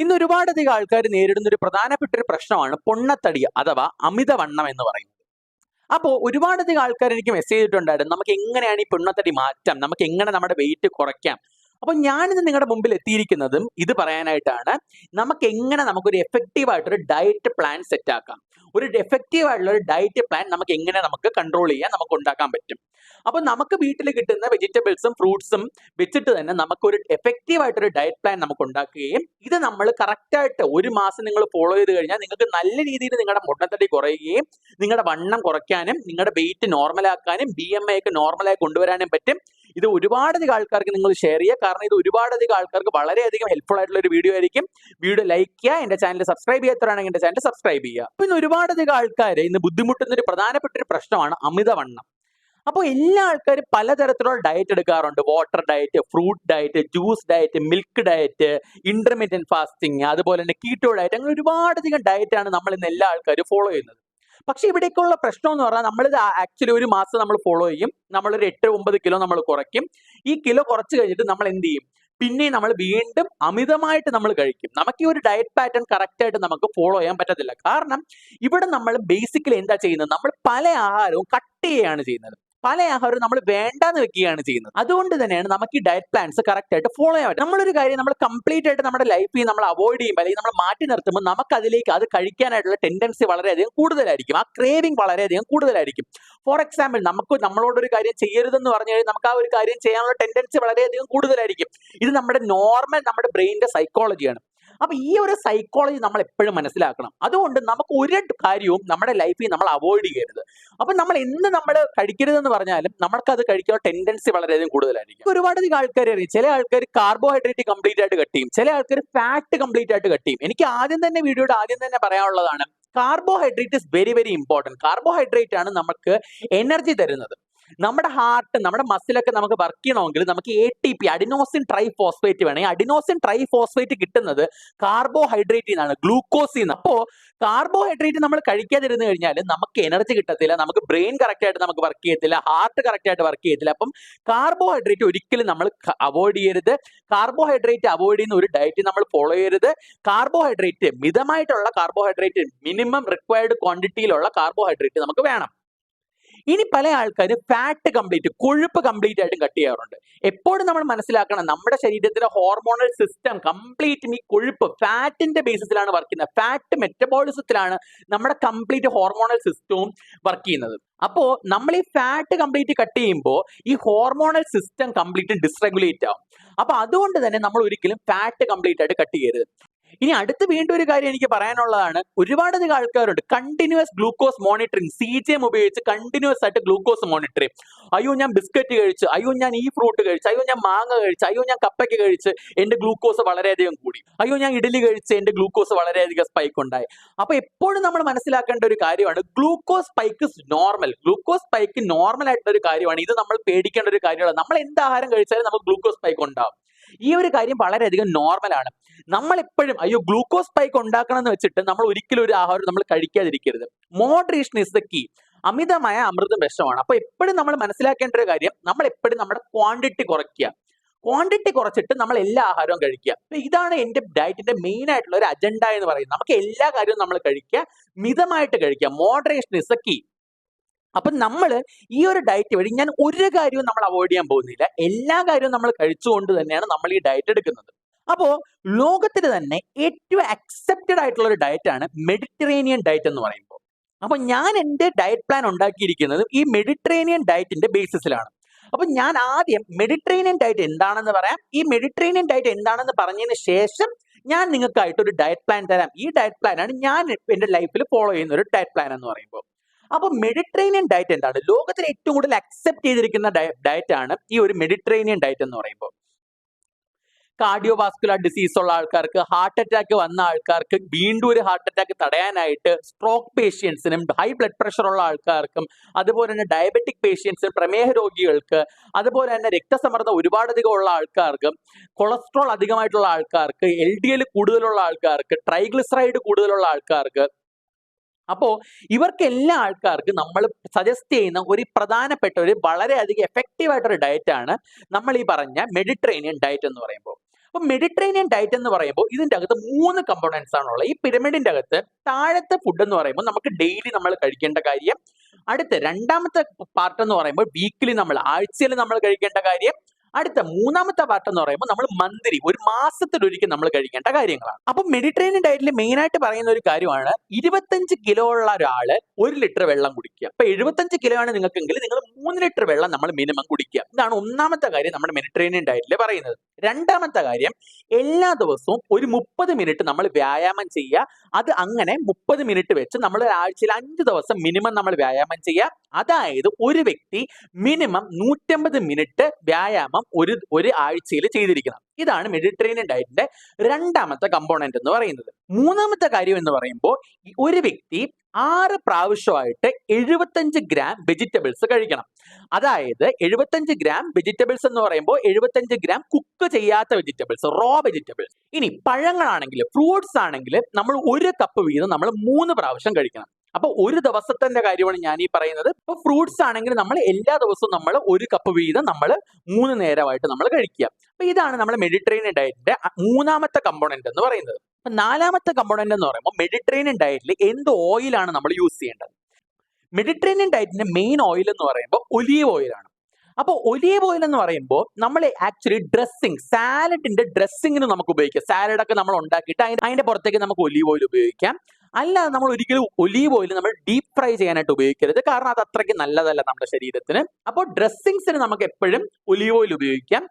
ഇന്ന് ഒരുപാടധികം ആൾക്കാർ നേരിടുന്ന ഒരു പ്രധാനപ്പെട്ട ഒരു പ്രശ്നമാണ് പൊണ്ണത്തടി അഥവാ അമിതവണ്ണം എന്ന് പറയുന്നത്. അപ്പോൾ ഒരുപാടധികം ആൾക്കാർ എനിക്ക് മെസ്സേജ് ചെയ്തിട്ടുണ്ടായിരുന്നു നമുക്ക് എങ്ങനെയാണ് ഈ പൊണ്ണത്തടി മാറ്റാം? നമുക്ക് എങ്ങനെ നമ്മുടെ വെയിറ്റ് കുറയ്ക്കാം? അപ്പോൾ ഞാനിന്ന് നിങ്ങളുടെ മുമ്പിൽ എത്തിയിരിക്കുന്നതും ഇത് പറയാനായിട്ടാണ് നമുക്ക് എങ്ങനെ നമുക്കൊരു എഫക്റ്റീവ് ആയിട്ടൊരു ഡയറ്റ് പ്ലാൻ സെറ്റ് ആക്കാം. ഒരു എഫക്റ്റീവ് ആയിട്ടുള്ള ഒരു ഡയറ്റ് പ്ലാൻ നമുക്ക് എങ്ങനെ നമുക്ക് കൺട്രോൾ ചെയ്യാൻ നമുക്ക് ഉണ്ടാക്കാൻ പറ്റും. അപ്പൊ നമുക്ക് വീട്ടിൽ കിട്ടുന്ന വെജിറ്റബിൾസും ഫ്രൂട്ട്സും വെച്ചിട്ട് തന്നെ നമുക്കൊരു എഫക്റ്റീവ് ആയിട്ടൊരു ഡയറ്റ് പ്ലാൻ നമുക്ക് ഉണ്ടാക്കുകയും ഇത് നമ്മൾ കറക്റ്റായിട്ട് ഒരു മാസം നിങ്ങൾ ഫോളോ ചെയ്ത് കഴിഞ്ഞാൽ നിങ്ങൾക്ക് നല്ല രീതിയിൽ നിങ്ങളുടെ മുട്ടത്തടി കുറയുകയും നിങ്ങളുടെ വണ്ണം കുറയ്ക്കാനും നിങ്ങളുടെ വെയിറ്റ് നോർമലാക്കാനും ബി എം ഐ ഒക്കെ നോർമലായി കൊണ്ടുവരാനും പറ്റും. ഇത് ഒരുപാടധികം ആൾക്കാർക്ക് നിങ്ങൾ ഷെയർ ചെയ്യുക. കാരണം ഇത് ഒരുപാടധികം ആൾക്കാർക്ക് വളരെയധികം ഹെൽപ്ഫുൾ ആയിട്ടുള്ള ഒരു വീഡിയോ ആയിരിക്കും. വീഡിയോ ലൈക്ക് ചെയ്യുക. എന്റെ ചാനൽ സബ്സ്ക്രൈബ് ചെയ്യാത്തവരാണെങ്കിൽ എന്റെ ചാനൽ സബ്സ്ക്രൈബ് ചെയ്യുക. അപ്പൊ ഇന്ന് ഒരുപാടധികം ആൾക്കാർ ഇന്ന് ബുദ്ധിമുട്ടുന്ന ഒരു പ്രധാനപ്പെട്ട ഒരു പ്രശ്നമാണ് അമിതവണ്ണം. അപ്പോൾ എല്ലാ ആൾക്കാരും പലതരത്തിലുള്ള ഡയറ്റ് എടുക്കാറുണ്ട്. Water diet fruit diet juice diet milk diet intermittent fasting അതുപോലെ തന്നെ കീറ്റോ ഡയറ്റ് അങ്ങനെ ഒരുപാടധികം ഡയറ്റാണ് നമ്മൾ ഇന്ന് എല്ലാ ആൾക്കാരും ഫോളോ ചെയ്യുന്നത്. പക്ഷെ ഇവിടേക്കുള്ള പ്രശ്നം എന്ന് പറഞ്ഞാൽ നമ്മൾ ആക്ച്വലി ഒരു മാസം നമ്മൾ ഫോളോ ചെയ്യും. നമ്മളൊരു എട്ട് ഒമ്പത് കിലോ നമ്മൾ കുറയ്ക്കും. ഈ കിലോ കുറച്ച് കഴിഞ്ഞിട്ട് നമ്മൾ എന്ത് ചെയ്യും? പിന്നെ നമ്മൾ വീണ്ടും അമിതമായിട്ട് നമ്മൾ കഴിക്കും. നമുക്ക് ഈ ഒരു ഡയറ്റ് പാറ്റേൺ കറക്റ്റ് ആയിട്ട് നമുക്ക് ഫോളോ ചെയ്യാൻ പറ്റത്തില്ല. കാരണം ഇവിടെ നമ്മൾ ബേസിക്കലി എന്താ ചെയ്യുന്നത്? നമ്മൾ പല ആഹാരവും കട്ട് ചെയ്യുകയാണ് ചെയ്യുന്നത്. പല ആഹാരവും നമ്മൾ വേണ്ടാന്ന് വെക്കുകയാണ് ചെയ്യുന്നത്. അതുകൊണ്ട് തന്നെയാണ് നമുക്ക് ഈ ഡയറ്റ് പ്ലാൻസ് കറക്റ്റ് ആയിട്ട് ഫോളോ ചെയ്യാൻ പറ്റും നമ്മളൊരു കാര്യം നമ്മൾ കംപ്ലീറ്റ് ആയിട്ട് നമ്മുടെ ലൈഫിൽ നമ്മൾ അവോയ്ഡ് ചെയ്യുമ്പോൾ അല്ലെങ്കിൽ നമ്മൾ മാറ്റി നിർത്തുമ്പോൾ നമുക്ക് അതിലേക്ക് അത് കഴിക്കാനായിട്ടുള്ള ടെൻഡൻസി വളരെയധികം കൂടുതലായിരിക്കും. ആ ക്രേവിംഗ് വളരെയധികം കൂടുതലായിരിക്കും. ഫോർ എക്സാമ്പിൾ നമുക്ക് നമ്മളോടൊരു കാര്യം ചെയ്യരുതെന്ന് പറഞ്ഞു കഴിഞ്ഞാൽ നമുക്ക് ആ ഒരു കാര്യം ചെയ്യാനുള്ള ടെൻഡൻസി വളരെയധികം കൂടുതലായിരിക്കും. ഇത് നമ്മുടെ നോർമൽ നമ്മുടെ ബ്രെയിനിന്റെ സൈക്കോളജിയാണ് അപ്പൊ ഈ ഒരു സൈക്കോളജി നമ്മൾ എപ്പോഴും മനസ്സിലാക്കണം. അതുകൊണ്ട് നമുക്ക് ഒരു കാര്യവും നമ്മുടെ ലൈഫിൽ നമ്മൾ അവോയ്ഡ് ചെയ്യരുത്. അപ്പൊ നമ്മൾ എന്ത് നമ്മൾ കഴിക്കരുത് എന്ന് പറഞ്ഞാലും നമ്മൾക്ക് അത് കഴിക്കാനുള്ള ടെൻഡൻസി വളരെയധികം കൂടുതലായിരിക്കും. ഒരുപാടധികം ആൾക്കാർ അറിയാം. ചില ആൾക്കാർ കാർബോഹൈഡ്രേറ്റ് കംപ്ലീറ്റ് ആയിട്ട് കട്ട് ചെയ്യും. ചില ആൾക്കാർ ഫാറ്റ് കംപ്ലീറ്റ് ആയിട്ട് കട്ട് ചെയ്യും. എനിക്ക് ആദ്യം തന്നെ വീഡിയോയുടെ ആദ്യം തന്നെ പറയാനുള്ളതാണ് carbohydrate is very very important carbohydrate ആണ് നമുക്ക് എനർജി തരുന്നത്. നമ്മുടെ ഹാർട്ട് നമ്മുടെ മസിലൊക്കെ നമുക്ക് വർക്ക് ചെയ്യണമെങ്കിൽ നമുക്ക് A T P adenosine triphosphate വേണം. അഡിനോസിൻ ട്രൈ ഫോസ്ഫേറ്റ് കിട്ടുന്നത് കാർബോഹൈഡ്രേറ്റിൽ നിന്നാണ് ഗ്ലൂക്കോസിൽ നിന്ന് അപ്പോൾ കാർബോഹൈഡ്രേറ്റ് നമ്മൾ കഴിക്കാതിരുന്നു കഴിഞ്ഞാൽ നമുക്ക് എനർജി കിട്ടത്തില്ല നമുക്ക് ബ്രെയിൻ കറക്റ്റ് ആയിട്ട് നമുക്ക് വർക്ക് ചെയ്യത്തില്ല ഹാർട്ട് കറക്റ്റ് ആയിട്ട് വർക്ക് ചെയ്യത്തില്ല. അപ്പം കാർബോഹൈഡ്രേറ്റ് ഒരിക്കലും നമ്മൾ അവോയ്ഡ് ചെയ്യരുത്. കാർബോഹൈഡ്രേറ്റ് അവോയ്ഡ് ചെയ്യുന്ന ഒരു ഡയറ്റ് നമ്മൾ ഫോളോ ചെയ്യരുത്. കാർബോഹൈഡ്രേറ്റ് മിതമായിട്ടുള്ള കാർബോഹൈഡ്രേറ്റ് മിനിമം റിക്വയർഡ് ക്വാണ്ടിറ്റിയിലുള്ള കാർബോഹൈഡ്രേറ്റ് നമുക്ക് വേണം. ഇനി പല ആൾക്കാർ ഫാറ്റ് കംപ്ലീറ്റ് കൊഴുപ്പ് കംപ്ലീറ്റ് ആയിട്ടും കട്ട് ചെയ്യാറുണ്ട്. എപ്പോഴും നമ്മൾ മനസ്സിലാക്കണം നമ്മുടെ ശരീരത്തിലെ ഹോർമോണൽ സിസ്റ്റം കംപ്ലീറ്റ് ഈ കൊഴുപ്പ് ഫാറ്റിന്റെ ബേസിസിലാണ് വർക്ക് ചെയ്യുന്നത്. ഫാറ്റ് മെറ്റബോളിസത്തിലാണ് നമ്മുടെ കംപ്ലീറ്റ് ഹോർമോണൽ സിസ്റ്റവും വർക്ക് ചെയ്യുന്നത്. അപ്പോൾ നമ്മൾ ഈ ഫാറ്റ് കംപ്ലീറ്റ് കട്ട് ചെയ്യുമ്പോൾ ഈ ഹോർമോണൽ സിസ്റ്റം കംപ്ലീറ്റ് ഡിസ്റെഗുലേറ്റ് ആവും. അപ്പൊ അതുകൊണ്ട് തന്നെ നമ്മൾ ഒരിക്കലും ഫാറ്റ് കംപ്ലീറ്റ് ആയിട്ട് കട്ട് ചെയ്യരുത്. ഇനി അടുത്ത് വീണ്ടും ഒരു കാര്യം എനിക്ക് പറയാനുള്ളതാണ്. ഒരുപാടധികം ആൾക്കാരുണ്ട്. Continuous glucose monitoring C G M ഉപയോഗിച്ച് കണ്ടിന്യൂസ് ആയിട്ട് ഗ്ലൂക്കോസ് മോണിറ്റർ ചെയ്യും. അയ്യോ ഞാൻ ബിസ്ക്കറ്റ് കഴിച്ചു. അയ്യോ ഞാൻ ഈ ഫ്രൂട്ട് കഴിച്ചു. അയ്യോ ഞാൻ മാങ്ങ കഴിച്ചു. അയ്യോ ഞാൻ കപ്പയ്ക്ക് കഴിച്ച്. എന്റെ ഗ്ലൂക്കോസ് വളരെയധികം കൂടി. അയ്യോ ഞാൻ ഇഡലി കഴിച്ച് എന്റെ ഗ്ലൂക്കോസ് വളരെയധികം സ്പൈക്ക് ഉണ്ടായി. അപ്പൊ എപ്പോഴും നമ്മൾ മനസ്സിലാക്കേണ്ട ഒരു കാര്യമാണ് glucose spike normal glucose spike normal ആയിട്ടുള്ള ഒരു കാര്യമാണ്. ഇത് നമ്മൾ പേടിക്കേണ്ട ഒരു കാര്യമാണ്. നമ്മൾ എന്ത് ആഹാരം കഴിച്ചാലും നമുക്ക് ഗ്ലൂക്കോസ് സ്പൈക്ക് ഉണ്ടാവും. ഈ ഒരു കാര്യം വളരെയധികം നോർമലാണ് നമ്മൾ എപ്പോഴും അയ്യോ ഗ്ലൂക്കോസ് സ്പൈക്ക് ഉണ്ടാക്കണം എന്ന് വെച്ചിട്ട് നമ്മൾ ഒരിക്കലും ഒരു ആഹാരം നമ്മൾ കഴിക്കാതിരിക്കരുത്. മോഡറേഷൻ ഇസ് ദ കീ അമിതമായ അമൃതം വിഷമാണ്. അപ്പൊ എപ്പോഴും നമ്മൾ മനസ്സിലാക്കേണ്ട ഒരു കാര്യം നമ്മൾ എപ്പോഴും നമ്മുടെ ക്വാണ്ടിറ്റി കുറയ്ക്കുക. ക്വാണ്ടിറ്റി കുറച്ചിട്ട് നമ്മൾ എല്ലാ ആഹാരവും കഴിക്കുക. അപ്പൊ ഇതാണ് എന്റെ ഡയറ്റിന്റെ മെയിൻ ആയിട്ടുള്ള ഒരു അജണ്ട എന്ന് പറയുന്നത്. നമുക്ക് എല്ലാ കാര്യവും നമ്മൾ കഴിക്കുക മിതമായിട്ട് കഴിക്കുക. മോഡറേഷൻ ഇസ് എ കീ അപ്പൊ നമ്മൾ ഈ ഒരു ഡയറ്റ് വഴി ഞാൻ ഒരു കാര്യവും നമ്മൾ അവോയ്ഡ് ചെയ്യാൻ പോകുന്നില്ല. എല്ലാ കാര്യവും നമ്മൾ കഴിച്ചുകൊണ്ട് തന്നെയാണ് നമ്മൾ ഈ ഡയറ്റ് എടുക്കുന്നത്. അപ്പോ ലോകത്തിൽ തന്നെ ഏറ്റവും അക്സെപ്റ്റഡ് ആയിട്ടുള്ള ഒരു ഡയറ്റ് ആണ് മെഡിറ്ററേനിയൻ ഡയറ്റ് എന്ന് പറയുമ്പോൾ. അപ്പൊ ഞാൻ എന്റെ ഡയറ്റ് പ്ലാൻ ഉണ്ടാക്കിയിരിക്കുന്നത് ഈ മെഡിറ്ററേനിയൻ ഡയറ്റിന്റെ ബേസിസിലാണ് അപ്പൊ ഞാൻ ആദ്യം മെഡിറ്ററേനിയൻ ഡയറ്റ് എന്താണെന്ന് പറയാം. ഈ മെഡിറ്ററേനിയൻ ഡയറ്റ് എന്താണെന്ന് പറഞ്ഞതിന് ശേഷം ഞാൻ നിങ്ങൾക്കായിട്ട് ഒരു ഡയറ്റ് പ്ലാൻ തരാം. ഈ ഡയറ്റ് പ്ലാൻ ആണ് ഞാൻ എന്റെ ലൈഫിൽ ഫോളോ ചെയ്യുന്ന ഒരു ഡയറ്റ് പ്ലാൻ എന്ന് പറയുമ്പോൾ. അപ്പൊ മെഡിറ്ററേനിയൻ ഡയറ്റ് എന്താണ്? ലോകത്തിൽ ഏറ്റവും കൂടുതൽ അക്സെപ്റ്റ് ചെയ്തിരിക്കുന്ന ഡയറ്റ് ആണ് ഈ ഒരു മെഡിറ്ററേനിയൻ ഡയറ്റ് എന്ന് പറയുമ്പോൾ. കാർഡിയോ വാസ്കുലർ ഡിസീസ് ഉള്ള ആൾക്കാർക്ക് ഹാർട്ട് അറ്റാക്ക് വന്ന ആൾക്കാർക്ക് വീണ്ടും ഒരു ഹാർട്ട് അറ്റാക്ക് തടയാനായിട്ട് സ്ട്രോക്ക് പേഷ്യൻസിനും ഹൈ ബ്ലഡ് പ്രഷർ ഉള്ള ആൾക്കാർക്കും അതുപോലെ തന്നെ ഡയബറ്റിക് പേഷ്യൻസിനും പ്രമേഹ രോഗികൾക്ക് അതുപോലെ തന്നെ രക്തസമ്മർദ്ദം ഒരുപാടധികം ഉള്ള ആൾക്കാർക്ക് കൊളസ്ട്രോൾ അധികമായിട്ടുള്ള ആൾക്കാർക്ക് എൽ ഡി എൽ കൂടുതലുള്ള ആൾക്കാർക്ക് ട്രൈഗ്ലിസറൈഡ് കൂടുതലുള്ള ആൾക്കാർക്ക് അപ്പോ ഇവർക്ക് എല്ലാ ആൾക്കാർക്കും നമ്മൾ സജസ്റ്റ് ചെയ്യുന്ന ഒരു പ്രധാനപ്പെട്ട ഒരു വളരെയധികം എഫക്റ്റീവ് ആയിട്ടൊരു ഡയറ്റ് ആണ് നമ്മൾ ഈ പറഞ്ഞ മെഡിറ്ററേനിയൻ ഡയറ്റ് എന്ന് പറയുമ്പോൾ. അപ്പൊ മെഡിറ്ററേനിയൻ ഡയറ്റ് എന്ന് പറയുമ്പോൾ ഇതിന്റെ അകത്ത് മൂന്ന് കമ്പോണൻസ് ആണുള്ളത്. ഈ പിരമിഡിന്റെ അകത്ത് താഴത്തെ ഫുഡ് എന്ന് പറയുമ്പോൾ നമുക്ക് ഡെയിലി നമ്മൾ കഴിക്കേണ്ട കാര്യം. അടുത്ത രണ്ടാമത്തെ പാർട്ട് എന്ന് പറയുമ്പോൾ വീക്കിലി നമ്മൾ ആഴ്ചയിൽ നമ്മൾ കഴിക്കേണ്ട കാര്യം. അടുത്ത മൂന്നാമത്തെ പാർട്ട് എന്ന് പറയുമ്പോൾ നമ്മൾ മന്ത്രി ഒരു മാസത്തിൽ മാസത്തിലൊരിക്കൽ നമ്മൾ കഴിക്കേണ്ട കാര്യങ്ങളാണ്. അപ്പൊ മെഡിറ്ററേനിയൻ ഡയറ്റിൽ മെയിൻ ആയിട്ട് പറയുന്ന ഒരു കാര്യമാണ് ഇരുപത്തഞ്ച് കിലോ ഉള്ള ഒരാൾ ഒരു ലിറ്റർ വെള്ളം കുടിക്കുക. അപ്പൊ എഴുപത്തഞ്ച് കിലോ ആണ് നിങ്ങൾക്കെങ്കിൽ നിങ്ങൾ മൂന്ന് ലിറ്റർ വെള്ളം നമ്മൾ മിനിമം കുടിക്കുക. ഇതാണ് ഒന്നാമത്തെ കാര്യം നമ്മുടെ മെഡിറ്ററേനിയൻ ഡയറ്റിൽ പറയുന്നത്. രണ്ടാമത്തെ കാര്യം എല്ലാ ദിവസവും ഒരു മുപ്പത് മിനിറ്റ് നമ്മൾ വ്യായാമം ചെയ്യുക. അത് അങ്ങനെ മുപ്പത് മിനിറ്റ് വെച്ച് നമ്മൾ ആഴ്ചയിൽ അഞ്ച് ദിവസം മിനിമം നമ്മൾ വ്യായാമം ചെയ്യുക. അതായത് ഒരു വ്യക്തി മിനിമം നൂറ്റമ്പത് മിനിറ്റ് വ്യായാമം ഒരു ഒരു ആഴ്ചയിൽ ചെയ്തിരിക്കണം. ഇതാണ് മെഡിറ്ററേനിയൻ ഡയറ്റിന്റെ രണ്ടാമത്തെ കമ്പോണന്റ് എന്ന് പറയുന്നത്. മൂന്നാമത്തെ കാര്യം എന്ന് പറയുമ്പോൾ ഒരു വ്യക്തി ആറ് പ്രാവശ്യമായിട്ട് എഴുപത്തഞ്ച് ഗ്രാം വെജിറ്റബിൾസ് കഴിക്കണം. അതായത് എഴുപത്തഞ്ച് ഗ്രാം വെജിറ്റബിൾസ് എന്ന് പറയുമ്പോൾ എഴുപത്തഞ്ച് ഗ്രാം കുക്ക് ചെയ്യാത്ത വെജിറ്റബിൾസ് റോ വെജിറ്റബിൾസ് ഇനി പഴങ്ങളാണെങ്കിൽ ഫ്രൂട്ട്സ് ആണെങ്കിൽ നമ്മൾ ഒരു കപ്പ് വീതം നമ്മൾ മൂന്ന് പ്രാവശ്യം കഴിക്കണം. അപ്പൊ ഒരു ദിവസത്തിന്റെ കാര്യമാണ് ഞാൻ ഈ പറയുന്നത്. ഇപ്പൊ ഫ്രൂട്ട്സ് ആണെങ്കിൽ നമ്മൾ എല്ലാ ദിവസവും നമ്മൾ ഒരു കപ്പ് വീതം നമ്മൾ മൂന്ന് നേരമായിട്ട് നമ്മൾ കഴിക്കുക. അപ്പൊ ഇതാണ് നമ്മുടെ മെഡിറ്ററേനിയൻ ഡയറ്റിന്റെ മൂന്നാമത്തെ കമ്പോണന്റ് എന്ന് പറയുന്നത്. അപ്പൊ നാലാമത്തെ കമ്പോണന്റ് എന്ന് പറയുമ്പോൾ മെഡിറ്ററേനിയൻ ഡയറ്റിൽ എന്ത് ഓയിലാണ് നമ്മൾ യൂസ് ചെയ്യേണ്ടത്? മെഡിറ്ററേനിയൻ ഡയറ്റിന്റെ മെയിൻ ഓയിൽ എന്ന് പറയുമ്പോൾ ഒലീവ് ഓയിലാണ് അപ്പോൾ ഒലീവ് ഓയിൽ എന്ന് പറയുമ്പോൾ നമ്മൾ ആക്ച്വലി ഡ്രസ്സിങ് സാലഡിന്റെ ഡ്രസ്സിങ്ങിന് നമുക്ക് ഉപയോഗിക്കാം. സാലഡ് ഒക്കെ നമ്മൾ ഉണ്ടാക്കിയിട്ട് അതിന്റെ അതിന്റെ പുറത്തേക്ക് നമുക്ക് ഒലീവ് ഓയിൽ ഉപയോഗിക്കാം. അല്ലാതെ നമ്മൾ ഒരിക്കലും ഒലീവ് ഓയിൽ നമ്മൾ ഡീപ് ഫ്രൈ ചെയ്യാനായിട്ട് ഉപയോഗിക്കരുത്. കാരണം അത് അത്രയ്ക്ക് നല്ലതല്ല നമ്മുടെ ശരീരത്തിന്. അപ്പോൾ ഡ്രസ്സിങ്സിന് നമുക്ക് എപ്പോഴും ഒലീവ് ഓയിൽ ഉപയോഗിക്കാം.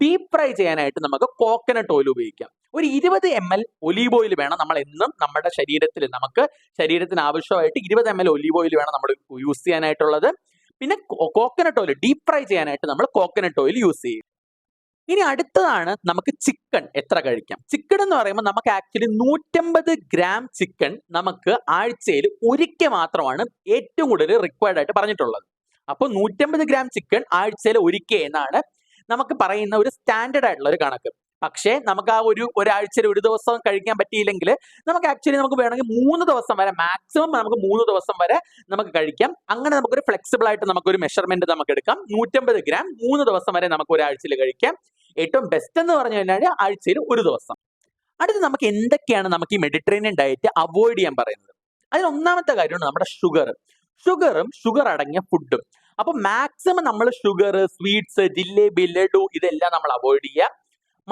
ഡീപ് ഫ്രൈ ചെയ്യാനായിട്ട് നമുക്ക് കോക്കനട്ട് ഓയിൽ ഉപയോഗിക്കാം. ഒരു ഇരുപത് എം എൽ ഒലീവ് ഓയിൽ വേണം നമ്മൾ എന്നും നമ്മുടെ ശരീരത്തിൽ. നമുക്ക് ശരീരത്തിന് ആവശ്യമായിട്ട് ഇരുപത് എം എൽ ഒലീവ് ഓയിൽ വേണം നമ്മൾ യൂസ് ചെയ്യാനായിട്ടുള്ളത്. പിന്നെ കോക്കനട്ട് ഓയിൽ ഡീപ് ഫ്രൈ ചെയ്യാനായിട്ട് നമ്മൾ കോക്കനട്ട് ഓയിൽ യൂസ് ചെയ്യും. ഇനി അടുത്തതാണ് നമുക്ക് ചിക്കൻ എത്ര കഴിക്കാം. ചിക്കൻ എന്ന് പറയുമ്പോൾ നമുക്ക് ആക്ച്വലി നൂറ്റമ്പത് ഗ്രാം ചിക്കൻ നമുക്ക് ആഴ്ചയിൽ ഒരിക്കൽ മാത്രമാണ് ഏറ്റവും കൂടുതൽ റിക്വയർഡ് ആയിട്ട് പറഞ്ഞിട്ടുള്ളത്. അപ്പോൾ നൂറ്റമ്പത് ഗ്രാം ചിക്കൻ ആഴ്ചയിൽ ഒരിക്കൽ എന്നാണ് നമുക്ക് പറയുന്ന ഒരു സ്റ്റാൻഡേർഡ് ആയിട്ടുള്ള ഒരു കണക്ക്. പക്ഷേ നമുക്ക് ആ ഒരു ഒരാഴ്ച ഒരു ദിവസം കഴിക്കാൻ പറ്റിയില്ലെങ്കിൽ നമുക്ക് ആക്ച്വലി നമുക്ക് വേണമെങ്കിൽ മൂന്ന് ദിവസം വരെ മാക്സിമം നമുക്ക് മൂന്ന് ദിവസം വരെ നമുക്ക് കഴിക്കാം. അങ്ങനെ നമുക്കൊരു ഫ്ലെക്സിബിൾ ആയിട്ട് നമുക്കൊരു മെഷർമെന്റ് നമുക്ക് എടുക്കാം. നൂറ്റമ്പത് ഗ്രാം മൂന്ന് ദിവസം വരെ നമുക്ക് ഒരാഴ്ചയിൽ കഴിക്കാം. ഏറ്റവും ബെസ്റ്റ് എന്ന് പറഞ്ഞു കഴിഞ്ഞാൽ ആഴ്ചയിൽ ഒരു ദിവസം. അടുത്ത് നമുക്ക് എന്തൊക്കെയാണ് നമുക്ക് ഈ മെഡിറ്ററേനിയൻ ഡയറ്റ് അവോയ്ഡ് ചെയ്യാൻ പറയുന്നത്? അതിൽ ഒന്നാമത്തെ കാര്യമാണ് നമ്മുടെ ഷുഗർ ഷുഗറും ഷുഗർ അടങ്ങിയ ഫുഡും അപ്പൊ മാക്സിമം നമ്മൾ ഷുഗർ സ്വീറ്റ്സ് ജിലേബി ലഡു ഇതെല്ലാം നമ്മൾ അവോയ്ഡ് ചെയ്യുക.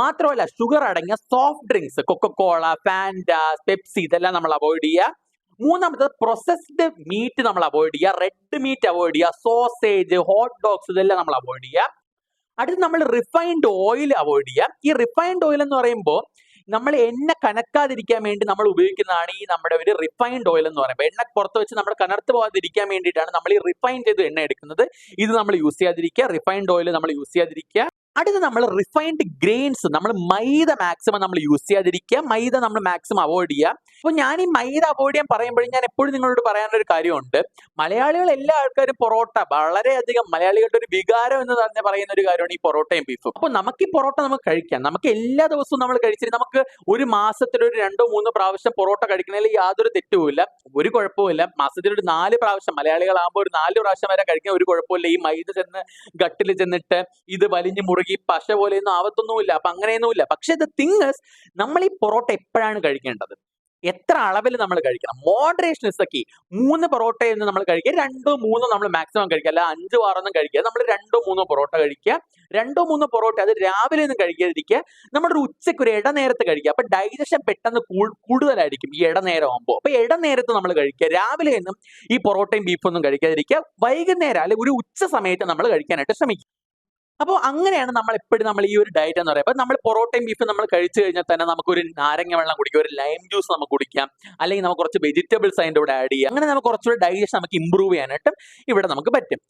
മാത്രമല്ല ഷുഗർ അടങ്ങിയ soft drinks Coca Cola Fanta Pepsi ഇതെല്ലാം നമ്മൾ അവോയ്ഡ് ചെയ്യുക. മൂന്നാമത്തത് പ്രൊസസ്ഡ് മീറ്റ് നമ്മൾ അവോയ്ഡ് ചെയ്യുക. റെഡ് മീറ്റ് അവോയ്ഡ് ചെയ്യുക. സോസേജ് ഹോട്ട് ഡോഗ്സ് ഇതെല്ലാം നമ്മൾ അവോയ്ഡ് ചെയ്യുക. അടുത്ത് നമ്മൾ റിഫൈൻഡ് ഓയിൽ അവോയ്ഡ് ചെയ്യുക. ഈ റിഫൈൻഡ് ഓയിൽ എന്ന് പറയുമ്പോൾ നമ്മൾ എണ്ണ കനക്കാതിരിക്കാൻ വേണ്ടി നമ്മൾ ഉപയോഗിക്കുന്നതാണ് ഈ നമ്മുടെ ഒരു റിഫൈൻഡ് ഓയിൽ എന്ന് പറയുമ്പോൾ എണ്ണ പുറത്ത് വെച്ച് നമ്മൾ കനർത്ത് പോകാതിരിക്കാൻ വേണ്ടിയിട്ടാണ് നമ്മൾ ഈ റിഫൈൻ ചെയ്ത് എണ്ണ എടുക്കുന്നത്. ഇത് നമ്മൾ യൂസ് ചെയ്യാതിരിക്കുക. റിഫൈൻഡ് ഓയിൽ നമ്മൾ യൂസ് ചെയ്യാതിരിക്കുക. അടുത്ത് നമ്മൾ റിഫൈൻഡ് ഗ്രെയിൻസ് നമ്മൾ മൈദ മാക്സിമം നമ്മൾ യൂസ് ചെയ്യാതിരിക്കുക മൈദ നമ്മൾ മാക്സിമം അവോയ്ഡ് ചെയ്യുക. അപ്പോൾ ഞാൻ ഈ മൈദ അവോയ്ഡ് ചെയ്യാൻ പറയുമ്പോഴും ഞാൻ എപ്പോഴും നിങ്ങളോട് പറയാനൊരു കാര്യമുണ്ട്. മലയാളികൾ എല്ലാ ആൾക്കാരും പൊറോട്ട വളരെയധികം മലയാളികളുടെ ഒരു വികാരം എന്ന് തന്നെ പറയുന്ന ഒരു കാര്യമാണ് ഈ പൊറോട്ടയും ബീഫും അപ്പോൾ നമുക്ക് ഈ പൊറോട്ട നമുക്ക് കഴിക്കാം. നമുക്ക് എല്ലാ ദിവസവും നമ്മൾ കഴിച്ചിട്ട് നമുക്ക് ഒരു മാസത്തിൽ ഒരു രണ്ടോ മൂന്നോ പ്രാവശ്യം പൊറോട്ട കഴിക്കുന്നതിൽ യാതൊരു തെറ്റുമില്ല ഒരു കുഴപ്പമില്ല മാസത്തിൽ ഒരു നാല് പ്രാവശ്യം മലയാളികളാകുമ്പോൾ ഒരു നാല് പ്രാവശ്യം വരെ കഴിക്കാൻ ഒരു കുഴപ്പമില്ല ഈ മൈദ ചെന്ന് ഗട്ടിൽ ചെന്നിട്ട് ഇത് വലിഞ്ഞു മുറുകി പശ പോലെയൊന്നും ആവത്തൊന്നുമില്ല അപ്പൊ അങ്ങനെയൊന്നുമില്ല. പക്ഷെ ദ തിങ്സ് നമ്മൾ ഈ പൊറോട്ട എപ്പോഴാണ് കഴിക്കേണ്ടത്? എത്ര അളവിൽ നമ്മൾ കഴിക്കണം? മോഡറേഷൻ ഇസ് മൂന്ന് പൊറോട്ടയൊന്നും നമ്മൾ കഴിക്കുക രണ്ടോ മൂന്നോ നമ്മൾ മാക്സിമം കഴിക്കുക. അല്ല അഞ്ചോ ആറൊന്നും കഴിക്കുക. നമ്മൾ രണ്ടോ മൂന്നോ പൊറോട്ട കഴിക്കുക. രണ്ടോ മൂന്നോ പൊറോട്ട അത് രാവിലെ ഒന്നും കഴിക്കാതിരിക്കുക. നമ്മുടെ ഒരു ഉച്ചയ്ക്ക് ഒരു ഇടനേരത്ത് കഴിക്കുക. അപ്പൊ ഡൈജഷൻ പെട്ടെന്ന് കൂടുതലായിരിക്കും ഈ ഇടനേരം ആകുമ്പോൾ അപ്പൊ ഇടനേരത്ത് നമ്മൾ കഴിക്കുക. രാവിലെ ഒന്നും ഈ പൊറോട്ടയും ബീഫൊന്നും കഴിക്കാതിരിക്കുക. വൈകുന്നേരം അല്ലെങ്കിൽ ഒരു ഉച്ച സമയത്ത് നമ്മൾ കഴിക്കാനായിട്ട് ശ്രമിക്കുക. അപ്പോൾ അങ്ങനെയാണ് നമ്മൾ എപ്പോഴും നമ്മൾ ഈ ഒരു ഡയറ്റ് എന്ന് പറയുമ്പോൾ നമ്മൾ പൊറോട്ടയും ബീഫും നമ്മൾ കഴിച്ചു കഴിഞ്ഞാൽ തന്നെ നമുക്കൊരു നാരങ്ങ വെള്ളം കുടിക്കാം ഒരു ലൈം ജ്യൂസ് നമുക്ക് കുടിക്കാം അല്ലെങ്കിൽ നമുക്ക് കുറച്ച് വെജിറ്റബിൾസ് അതിന്റെ കൂടെ ആഡ് ചെയ്യാം. അങ്ങനെ നമുക്ക് കുറച്ചുകൂടി ഡൈജഷൻ നമുക്ക് ഇമ്പ്രൂവ് ചെയ്യാനായിട്ടും ഇവിടെ നമുക്ക് പറ്റും.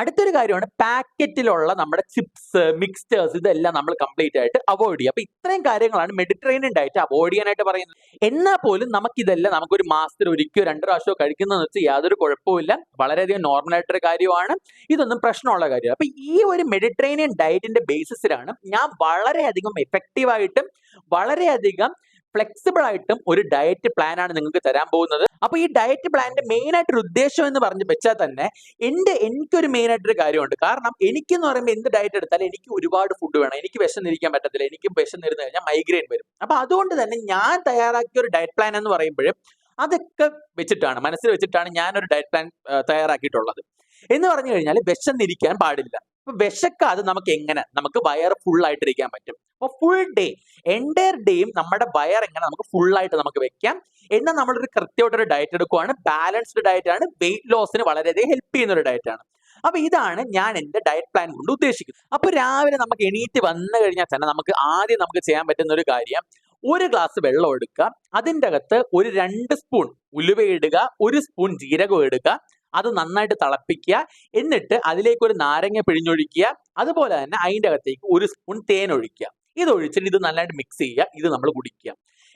അടുത്തൊരു കാര്യമാണ് പാക്കറ്റിലുള്ള നമ്മുടെ ചിപ്സ് മിക്സ്ചേഴ്സ് ഇതെല്ലാം നമ്മൾ കംപ്ലീറ്റ് ആയിട്ട് അവോയ്ഡ് ചെയ്യുക അപ്പൊ ഇത്രയും കാര്യങ്ങളാണ് മെഡിറ്ററേനിയൻ ഡയറ്റ് അവോയ്ഡ് ചെയ്യാനായിട്ട് പറയുന്നത്. എന്നാൽ പോലും നമുക്കിതെല്ലാം നമുക്കൊരു മാസത്തിൽ ഒരിക്കലോ രണ്ട് പ്രാവശ്യമോ കഴിക്കുന്നതെന്ന് വെച്ചാൽ യാതൊരു കുഴപ്പമില്ല വളരെയധികം നോർമൽ ആയിട്ടൊരു കാര്യമാണ്. ഇതൊന്നും പ്രശ്നമുള്ള കാര്യമാണ് അപ്പൊ ഈ ഒരു മെഡിറ്ററേനിയൻ ഡയറ്റിന്റെ ബേസിസിലാണ് ഞാൻ വളരെയധികം എഫക്റ്റീവായിട്ടും വളരെയധികം ഫ്ലെക്സിബിൾ ആയിട്ടും ഒരു ഡയറ്റ് പ്ലാൻ ആണ് നിങ്ങൾക്ക് തരാൻ പോകുന്നത്. അപ്പൊ ഈ ഡയറ്റ് പ്ലാനിന്റെ മെയിൻ ആയിട്ടൊരു ഉദ്ദേശം എന്ന് പറഞ്ഞ് വെച്ചാൽ തന്നെ എന്റെ എനിക്കൊരു മെയിൻ ആയിട്ടൊരു കാര്യമുണ്ട്. കാരണം എനിക്ക് എന്ന് പറയുമ്പോൾ എന്ത് ഡയറ്റ് എടുത്താലും എനിക്ക് ഒരുപാട് ഫുഡ് വേണം. എനിക്ക് വിശന്നിരിക്കാൻ പറ്റത്തില്ല. എനിക്ക് വിശന്നിരുന്ന് കഴിഞ്ഞാൽ മൈഗ്രെയിൻ വരും. അപ്പൊ അതുകൊണ്ട് തന്നെ ഞാൻ തയ്യാറാക്കിയ ഒരു ഡയറ്റ് പ്ലാൻ എന്ന് പറയുമ്പോഴും അതൊക്കെ വെച്ചിട്ടാണ് മനസ്സിൽ വെച്ചിട്ടാണ് ഞാൻ ഒരു ഡയറ്റ് പ്ലാൻ തയ്യാറാക്കിയിട്ടുള്ളത്. എന്ന് പറഞ്ഞു കഴിഞ്ഞാൽ വിശന്നിരിക്കാൻ പാടില്ല. അപ്പൊ വിശക്കാതെ നമുക്ക് എങ്ങനെ? നമുക്ക് വയർ ഫുൾ ആയിട്ടിരിക്കാൻ പറ്റും. അപ്പൊ ഫുൾ ഡേ എന്റയർ ഡേയും നമ്മുടെ വയർ എങ്ങനെ നമുക്ക് ഫുൾ ആയിട്ട് നമുക്ക് വെക്കാം? എന്നാൽ നമ്മളൊരു കൃത്യമായിട്ടൊരു ഡയറ്റ് എടുക്കുവാണ്. ബാലൻസ്ഡ് ഡയറ്റ് ആണ്. വെയിറ്റ് ലോസിന് വളരെയധികം ഹെൽപ്പ് ചെയ്യുന്ന ഒരു ഡയറ്റ് ആണ്. അപ്പൊ ഇതാണ് ഞാൻ എന്റെ ഡയറ്റ് പ്ലാൻ കൊണ്ട് ഉദ്ദേശിക്കുന്നത്. അപ്പൊ രാവിലെ നമുക്ക് എണീറ്റ് വന്നു കഴിഞ്ഞാൽ തന്നെ നമുക്ക് ആദ്യം നമുക്ക് ചെയ്യാൻ പറ്റുന്ന ഒരു കാര്യം ഒരു ഗ്ലാസ് വെള്ളം എടുക്കുക. അതിന്റെ അകത്ത് ഒരു രണ്ട് സ്പൂൺ ഉലുവ ഇടുക ഒരു സ്പൂൺ ജീരകം ഇടുക അത് നന്നായിട്ട് തിളപ്പിക്കുക. എന്നിട്ട് അതിലേക്ക് ഒരു നാരങ്ങ പിഴിഞ്ഞൊഴിക്കുക. അതുപോലെ തന്നെ അതിന്റെ അകത്തേക്ക് ഒരു സ്പൂൺ തേൻ ഒഴിക്കുക. ഇത് ഒഴിച്ചിട്ട് ഇത് നന്നായിട്ട് മിക്സ് ചെയ്യുക. ഇത് നമ്മൾ കുടിക്കുക.